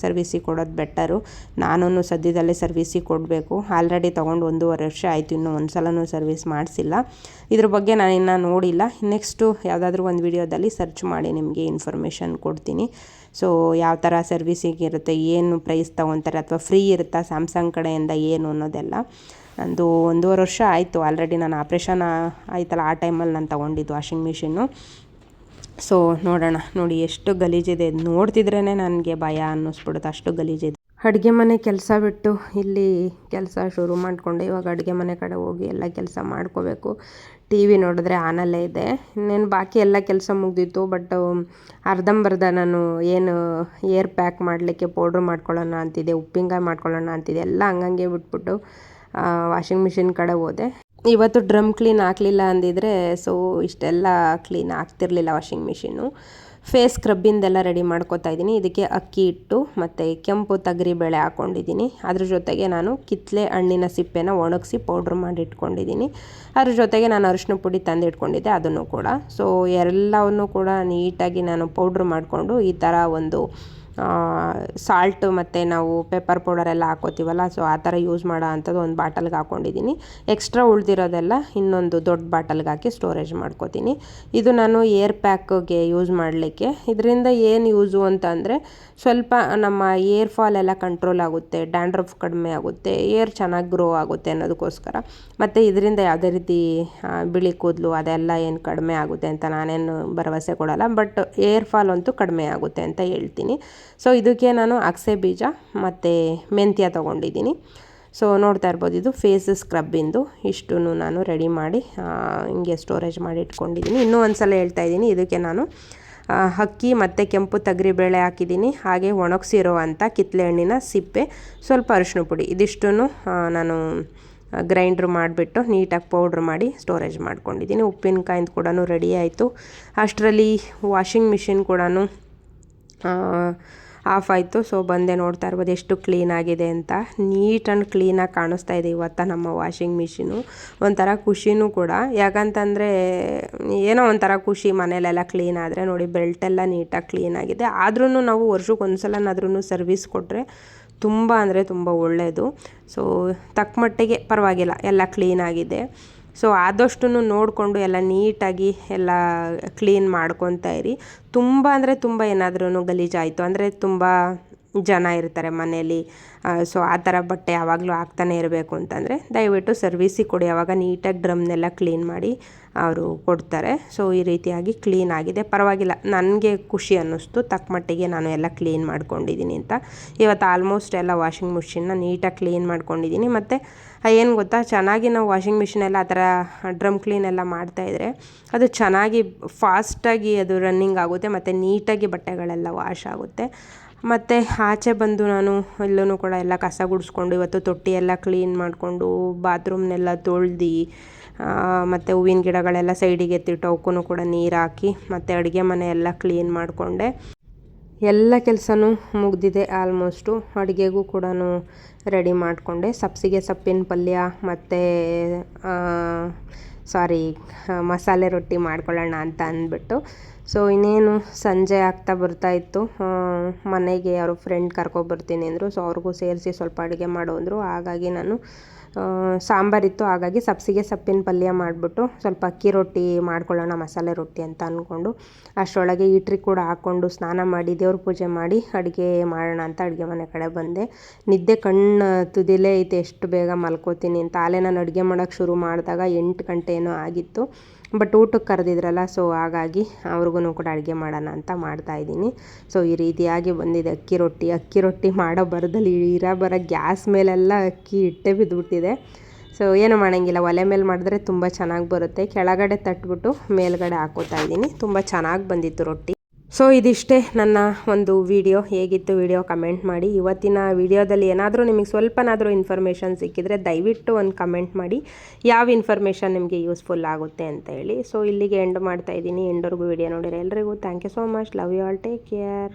ಸರ್ವಿಸಿಗೆ ಕೊಡೋದು ಬೆಟರು ನಾನು ಸದ್ಯದಲ್ಲೇ ಸರ್ವಿಸಿಗೆ ಕೊಡಬೇಕು. ಆಲ್ರೆಡಿ ತೊಗೊಂಡು ಒಂದೂವರೆ ವರ್ಷ ಆಯಿತು. ಇನ್ನೂ ಒಂದು ಸಲನೂ ಸರ್ವಿಸ್ ಮಾಡಿಸಿಲ್ಲ. ಇದ್ರ ಬಗ್ಗೆ ನಾನು ಇನ್ನೂ ನೋಡಿಲ್ಲ. ನೆಕ್ಸ್ಟು ಯಾವುದಾದ್ರೂ ಒಂದು ವಿಡಿಯೋದಲ್ಲಿ ಸರ್ಚ್ ಮಾಡಿ ನಿಮಗೆ ಇನ್ಫಾರ್ಮೇಷನ್ ಕೊಡ್ತೀನಿ. ಸೊ ಯಾವ ಥರ ಸರ್ವಿಸಿಂಗ್ ಇರುತ್ತೆ, ಏನು ಪ್ರೈಸ್ ತೊಗೊತಾರೆ ಅಥವಾ ಫ್ರೀ ಇರುತ್ತಾ ಸ್ಯಾಮ್ಸಂಗ್ ಕಡೆಯಿಂದ ಏನು ಅನ್ನೋದೆಲ್ಲ. ನಂದು ಒಂದೂವರೆ ವರ್ಷ ಆಯಿತು. ಆಲ್ರೆಡಿ ನಾನು ಆಪ್ರೇಷನ್ ಆಯ್ತಲ್ಲ, ಆ ಟೈಮಲ್ಲಿ ನಾನು ತೊಗೊಂಡಿದ್ದು ವಾಷಿಂಗ್ ಮಿಷಿನ್ನು ಸೊ ನೋಡೋಣ, ನೋಡಿ ಎಷ್ಟು ಗಲೀಜಿದೆ ನೋಡ್ತಿದ್ರೇ ನನಗೆ ಭಯ ಅನ್ನಿಸ್ಬಿಡುತ್ತೆ, ಅಷ್ಟು ಗಲೀಜಿದೆ ಅಡುಗೆ ಮನೆ ಕೆಲಸ ಬಿಟ್ಟು ಇಲ್ಲಿ ಕೆಲಸ ಶುರು ಮಾಡಿಕೊಂಡೆ. ಇವಾಗ ಅಡುಗೆ ಮನೆ ಕಡೆ ಹೋಗಿ ಎಲ್ಲ ಕೆಲಸ ಮಾಡ್ಕೋಬೇಕು. ಟಿ ವಿ ನೋಡಿದ್ರೆ ಆನಲ್ಲೇ ಇದೆ. ಇನ್ನೇನು ಬಾಕಿ ಎಲ್ಲ ಕೆಲಸ ಮುಗ್ದಿತ್ತು ಬಟ್ ಅರ್ಧಂಬರ್ಧ ನಾನು ಏನು ಏರ್ ಪ್ಯಾಕ್ ಮಾಡಲಿಕ್ಕೆ ಪೌಡ್ರ್ ಮಾಡ್ಕೊಳ್ಳೋಣ ಅಂತಿದೆ ಉಪ್ಪಿನಕಾಯಿ ಮಾಡ್ಕೊಳ್ಳೋಣ ಅಂತಿದೆ ಎಲ್ಲ ಹಂಗಂಗೆ ಬಿಟ್ಬಿಟ್ಟು ವಾಷಿಂಗ್ ಮಿಷಿನ್ ಕಡೆ ಹೋದೆ. ಇವತ್ತು ಡ್ರಮ್ ಕ್ಲೀನ್ ಹಾಕ್ಲಿಲ್ಲ ಅಂದಿದ್ರೆ ಸೊ ಇಷ್ಟೆಲ್ಲ ಕ್ಲೀನ್ ಆಗ್ತಿರ್ಲಿಲ್ಲ ವಾಷಿಂಗ್ ಮಿಷಿನ್ನು. ಫೇಸ್ ಸ್ಕ್ರಬ್ಬಿಂದೆಲ್ಲ ರೆಡಿ ಮಾಡ್ಕೋತಾ ಇದ್ದೀನಿ. ಇದಕ್ಕೆ ಅಕ್ಕಿ ಹಿಟ್ಟು ಮತ್ತು ಕೆಂಪು ತಗರಿ ಬೇಳೆ ಹಾಕ್ಕೊಂಡಿದ್ದೀನಿ ಅದ್ರ ಜೊತೆಗೆ ನಾನು ಕಿತ್ತಲೆ ಹಣ್ಣಿನ ಸಿಪ್ಪೆನ ಒಣಗಿಸಿ ಪೌಡ್ರ್ ಮಾಡಿ ಇಟ್ಕೊಂಡಿದ್ದೀನಿ. ಅದ್ರ ಜೊತೆಗೆ ನಾನು ಅರಿಶಿನ ಪುಡಿ ತಂದು ಇಟ್ಕೊಂಡಿದ್ದೆ, ಅದನ್ನು ಕೂಡ. ಸೊ ಎಲ್ಲವನ್ನು ಕೂಡ ನೀಟಾಗಿ ನಾನು ಪೌಡ್ರ್ ಮಾಡಿಕೊಂಡು ಈ ಥರ ಒಂದು ಸಾಲ್ಟು ಮತ್ತು ನಾವು ಪೆಪ್ಪರ್ ಪೌಡರ್ ಎಲ್ಲ ಹಾಕೋತೀವಲ್ಲ ಸೊ ಆ ಥರ ಯೂಸ್ ಮಾಡೋ ಅಂಥದ್ದು ಒಂದು ಬಾಟಲ್ಗೆ ಹಾಕ್ಕೊಂಡಿದ್ದೀನಿ ಎಕ್ಸ್ಟ್ರಾ ಉಳಿದಿರೋದೆಲ್ಲ ಇನ್ನೊಂದು ದೊಡ್ಡ ಬಾಟಲ್ಗೆ ಹಾಕಿ ಸ್ಟೋರೇಜ್ ಮಾಡ್ಕೋತೀನಿ. ಇದು ನಾನು ಏರ್ ಪ್ಯಾಕ್ಗೆ ಯೂಸ್ ಮಾಡಲಿಕ್ಕೆ. ಇದರಿಂದ ಏನು ಯೂಸು ಅಂತ ಅಂದರೆ, ಸ್ವಲ್ಪ ನಮ್ಮ ಏರ್ ಫಾಲ್ ಎಲ್ಲ ಕಂಟ್ರೋಲ್ ಆಗುತ್ತೆ ಡ್ಯಾಂಡ್ರಫ್ ಕಡಿಮೆ ಆಗುತ್ತೆ ಏರ್ ಚೆನ್ನಾಗಿ ಗ್ರೋ ಆಗುತ್ತೆ ಅನ್ನೋದಕ್ಕೋಸ್ಕರ. ಮತ್ತು ಇದರಿಂದ ಯಾವುದೇ ರೀತಿ ಬಿಳಿ ಕೂದಲು ಅದೆಲ್ಲ ಏನು ಕಡಿಮೆ ಆಗುತ್ತೆ ಅಂತ ನಾನೇನು ಭರವಸೆ ಕೊಡಲ್ಲ ಬಟ್ ಏರ್ ಫಾಲ್ ಅಂತೂ ಕಡಿಮೆ ಆಗುತ್ತೆ ಅಂತ ಹೇಳ್ತೀನಿ. ಸೊ ಇದಕ್ಕೆ ನಾನು ಅಕ್ಸೆ ಬೀಜ ಮತ್ತು ಮೆಂತ್ಯ ತೊಗೊಂಡಿದ್ದೀನಿ. ಸೊ ನೋಡ್ತಾ ಇರ್ಬೋದು ಇದು ಫೇಸ್ ಸ್ಕ್ರಬ್ಬಿಂದು ಇಷ್ಟು ನಾನು ರೆಡಿ ಮಾಡಿ ಹಿಂಗೆ ಸ್ಟೋರೇಜ್ ಮಾಡಿ ಇಟ್ಕೊಂಡಿದ್ದೀನಿ. ಇನ್ನೂ ಒಂದು ಸಲ ಹೇಳ್ತಾ ಇದ್ದೀನಿ, ಇದಕ್ಕೆ ನಾನು ಅಕ್ಕಿ ಮತ್ತು ಕೆಂಪು ಬೇಳೆ ಹಾಕಿದ್ದೀನಿ. ಹಾಗೆ ಒಣಗಿಸಿರೋ ಅಂಥ ಹಣ್ಣಿನ ಸಿಪ್ಪೆ, ಸ್ವಲ್ಪ ಅರಿಶಿನ ಪುಡಿ. ಇದಿಷ್ಟು ನಾನು ಗ್ರೈಂಡ್ರ್ ಮಾಡಿಬಿಟ್ಟು ನೀಟಾಗಿ ಪೌಡ್ರ್ ಮಾಡಿ ಸ್ಟೋರೇಜ್ ಮಾಡ್ಕೊಂಡಿದ್ದೀನಿ. ಉಪ್ಪಿನಕಾಯಿಂದ ಕೂಡ ರೆಡಿ ಆಯಿತು. ಅಷ್ಟರಲ್ಲಿ ವಾಷಿಂಗ್ ಮಿಷಿನ್ ಕೂಡ ಆಫ್ ಆಯಿತು. ಸೊ ಬಂದೆ ನೋಡ್ತಾ ಇರ್ಬೋದು ಎಷ್ಟು ಕ್ಲೀನ್ ಆಗಿದೆ ಅಂತ. ನೀಟ್ ಆ್ಯಂಡ್ ಕ್ಲೀನಾಗಿ ಕಾಣಿಸ್ತಾ ಇದೆ ಇವತ್ತು ನಮ್ಮ ವಾಷಿಂಗ್ ಮಿಷಿನು ಒಂಥರ ಖುಷಿನೂ ಕೂಡ. ಯಾಕಂತಂದರೆ, ಏನೋ ಒಂಥರ ಖುಷಿ ಮನೇಲೆಲ್ಲ ಕ್ಲೀನ್ ಆದರೆ ನೋಡಿ ಬೆಲ್ಟೆಲ್ಲ ನೀಟಾಗಿ ಕ್ಲೀನ್ ಆಗಿದೆ. ಆದ್ರೂ ನಾವು ವರ್ಷಕ್ಕೆ ಒಂದು ಸರ್ವಿಸ್ ಕೊಟ್ಟರೆ ತುಂಬ ಅಂದರೆ ತುಂಬ ಒಳ್ಳೆಯದು ಸೊ ತಕ್ಕ ಮಟ್ಟಿಗೆ ಪರವಾಗಿಲ್ಲ. ಎಲ್ಲ ಕ್ಲೀನಾಗಿದೆ ಸೊ ಆದಷ್ಟು ನೋಡಿಕೊಂಡು ಎಲ್ಲ ನೀಟಾಗಿ ಎಲ್ಲ ಕ್ಲೀನ್ ಮಾಡ್ಕೊತಾ ಇರಿ. ತುಂಬ ಅಂದರೆ ತುಂಬ ಏನಾದ್ರೂ ಗಲೀಜಾಯಿತು ಅಂದರೆ ತುಂಬ ಜನ ಇರ್ತಾರೆ ಮನೆಯಲ್ಲಿ ಸೊ ಆ ಥರ ಬಟ್ಟೆ ಯಾವಾಗಲೂ ಹಾಕ್ತಾನೆ ಇರಬೇಕು ಅಂತಂದರೆ ದಯವಿಟ್ಟು ಸರ್ವಿಸಿಗೆ ಕೊಡಿ. ಆವಾಗ ನೀಟಾಗಿ ಡ್ರಮ್ನೆಲ್ಲ ಕ್ಲೀನ್ ಮಾಡಿ ಅವರು ಕೊಡ್ತಾರೆ. ಸೊ ಈ ರೀತಿಯಾಗಿ ಕ್ಲೀನ್ ಆಗಿದೆ. ಪರವಾಗಿಲ್ಲ, ನನಗೆ ಖುಷಿ ಅನ್ನಿಸ್ತು. ತಕ್ಕ ಮಟ್ಟಿಗೆ ನಾನು ಎಲ್ಲ ಕ್ಲೀನ್ ಮಾಡ್ಕೊಂಡಿದ್ದೀನಿ ಅಂತ. ಇವತ್ತು ಆಲ್ಮೋಸ್ಟ್ ಎಲ್ಲ ವಾಷಿಂಗ್ ಮಿಷಿನ್ನ ನೀಟಾಗಿ ಕ್ಲೀನ್ ಮಾಡ್ಕೊಂಡಿದ್ದೀನಿ. ಮತ್ತು ಏನು ಗೊತ್ತಾ? ಚೆನ್ನಾಗಿ ನಾವು ವಾಷಿಂಗ್ ಮಿಷಿನ್ ಎಲ್ಲ ಆ ಥರ ಡ್ರಮ್ ಕ್ಲೀನ್ ಎಲ್ಲ ಮಾಡ್ತಾಯಿದ್ರೆ ಅದು ಚೆನ್ನಾಗಿ ಫಾಸ್ಟಾಗಿ ಅದು ರನ್ನಿಂಗ್ ಆಗುತ್ತೆ, ಮತ್ತು ನೀಟಾಗಿ ಬಟ್ಟೆಗಳೆಲ್ಲ ವಾಶ್ ಆಗುತ್ತೆ. ಮತ್ತು ಆಚೆ ಬಂದು ನಾನು ಎಲ್ಲೂ ಕೂಡ ಎಲ್ಲ ಕಸ ಗುಡಿಸ್ಕೊಂಡು ಇವತ್ತು ತೊಟ್ಟಿ ಎಲ್ಲ ಕ್ಲೀನ್ ಮಾಡಿಕೊಂಡು ಬಾತ್ರೂಮ್ನೆಲ್ಲ ತೊಳ್ದು ಮತ್ತು ಹೂವಿನ ಗಿಡಗಳೆಲ್ಲ ಸೈಡಿಗೆ ಎತ್ತಿಟ್ಟು ಅವಕ್ಕೂ ಕೂಡ ನೀರು ಹಾಕಿ, ಮತ್ತು ಅಡುಗೆ ಮನೆ ಎಲ್ಲ ಕ್ಲೀನ್ ಮಾಡಿಕೊಂಡೆ. ಎಲ್ಲ ಕೆಲಸನೂ ಮುಗಿದಿದೆ ಆಲ್ಮೋಸ್ಟು ಅಡುಗೆಗೂ ಕೂಡ ರೆಡಿ ಮಾಡಿಕೊಂಡೆ. ಸಬ್ಸಿಗೆ ಸೊಪ್ಪಿನ ಪಲ್ಯ ಮತ್ತು ಸಾರಿ ಮಸಾಲೆ ರೊಟ್ಟಿ ಮಾಡ್ಕೊಳ್ಳೋಣ ಅಂತ ಅಂದ್ಬಿಟ್ಟು. ಸೊ ಇನ್ನೇನು ಸಂಜೆ ಆಗ್ತಾ ಬರ್ತಾ ಇತ್ತು. ಮನೆಗೆ ಅವರು ಫ್ರೆಂಡ್ ಕರ್ಕೊಬರ್ತೀನಿ ಅಂದರು. ಸೊ ಅವ್ರಿಗೂ ಸೇರಿಸಿ ಸ್ವಲ್ಪ ಅಡುಗೆ ಮಾಡು ಅಂದರು ಹಾಗಾಗಿ ನಾನು ಸಾಂಬಾರಿತ್ತು ಹಾಗಾಗಿ ಸಬ್ಸಿಗೆ ಸೊಪ್ಪಿನ ಪಲ್ಯ ಮಾಡಿಬಿಟ್ಟು ಸ್ವಲ್ಪ ಅಕ್ಕಿ ರೊಟ್ಟಿ ಮಾಡ್ಕೊಳ್ಳೋಣ, ಮಸಾಲೆ ರೊಟ್ಟಿ ಅಂತ ಅಂದ್ಕೊಂಡು ಅಷ್ಟರೊಳಗೆ ಈಟ್ರಿ ಕೂಡ ಹಾಕ್ಕೊಂಡು ಸ್ನಾನ ಮಾಡಿ, ದೇವ್ರ ಪೂಜೆ ಮಾಡಿ ಅಡುಗೆ ಮಾಡೋಣ ಅಂತ ಅಡುಗೆ ಮನೆ ಕಡೆ ಬಂದೆ. ನಿದ್ದೆ ಕಣ್ಣು ತುದಿಲೇ ಐತೆ, ಎಷ್ಟು ಬೇಗ ಮಲ್ಕೋತೀನಿ ಅಂತ. ಆಲೆ ನಾನು ಅಡುಗೆ ಮಾಡೋಕ್ಕೆ ಶುರು ಮಾಡಿದಾಗ ಎಂಟು ಗಂಟೆ ಏನೋ ಆಗಿತ್ತು. ಬಟ್ ಊಟಕ್ಕೆ ಕರೆದಿದ್ರಲ್ಲ ಸೊ ಹಾಗಾಗಿ ಅವ್ರಿಗೂ ಕೂಡ ಅಡುಗೆ ಮಾಡೋಣ ಅಂತ ಮಾಡ್ತಾ ಇದ್ದೀನಿ. ಸೊ ಈ ರೀತಿಯಾಗಿ ಬಂದಿದೆ ಅಕ್ಕಿ ರೊಟ್ಟಿ. ಅಕ್ಕಿ ರೊಟ್ಟಿ ಮಾಡೋ ಬರದಲ್ಲಿ ಇರೋ ಬರೋ ಗ್ಯಾಸ್ ಮೇಲೆಲ್ಲ ಅಕ್ಕಿ ಇಟ್ಟೆ ಬಿದ್ದುಬಿಟ್ಟಿದೆ ಸೊ ಏನು ಮಾಡೋಂಗಿಲ್ಲ. ಒಲೆ ಮೇಲೆ ಮಾಡಿದ್ರೆ ತುಂಬ ಚೆನ್ನಾಗಿ ಬರುತ್ತೆ. ಕೆಳಗಡೆ ತಟ್ಬಿಟ್ಟು ಮೇಲ್ಗಡೆ ಹಾಕೋತಾ ಇದ್ದೀನಿ. ತುಂಬ ಚೆನ್ನಾಗಿ ಬಂದಿತ್ತು ರೊಟ್ಟಿ. ಸೊ ಇದಿಷ್ಟೇ ನನ್ನ ಒಂದು ವಿಡಿಯೋ ಹೇಗಿತ್ತು ವಿಡಿಯೋ ಕಮೆಂಟ್ ಮಾಡಿ. ಇವತ್ತಿನ ವಿಡಿಯೋದಲ್ಲಿ ಏನಾದರೂ ನಿಮಗೆ ಸ್ವಲ್ಪನಾದರೂ ಇನ್ಫಾರ್ಮೇಷನ್ ಸಿಕ್ಕಿದರೆ ದಯವಿಟ್ಟು ಒಂದು ಕಮೆಂಟ್ ಮಾಡಿ. ಯಾವ ಇನ್ಫಾರ್ಮೇಷನ್ ನಿಮಗೆ ಯೂಸ್ಫುಲ್ ಆಗುತ್ತೆ ಅಂತ ಹೇಳಿ. ಸೊ ಇಲ್ಲಿಗೆ ಎಂಡ್ ಮಾಡ್ತಾ ಇದ್ದೀನಿ. ಎಂಡವ್ರಿಗೂ ವಿಡಿಯೋ ನೋಡಿರಿ ಎಲ್ರಿಗೂ thank you so much love you all take care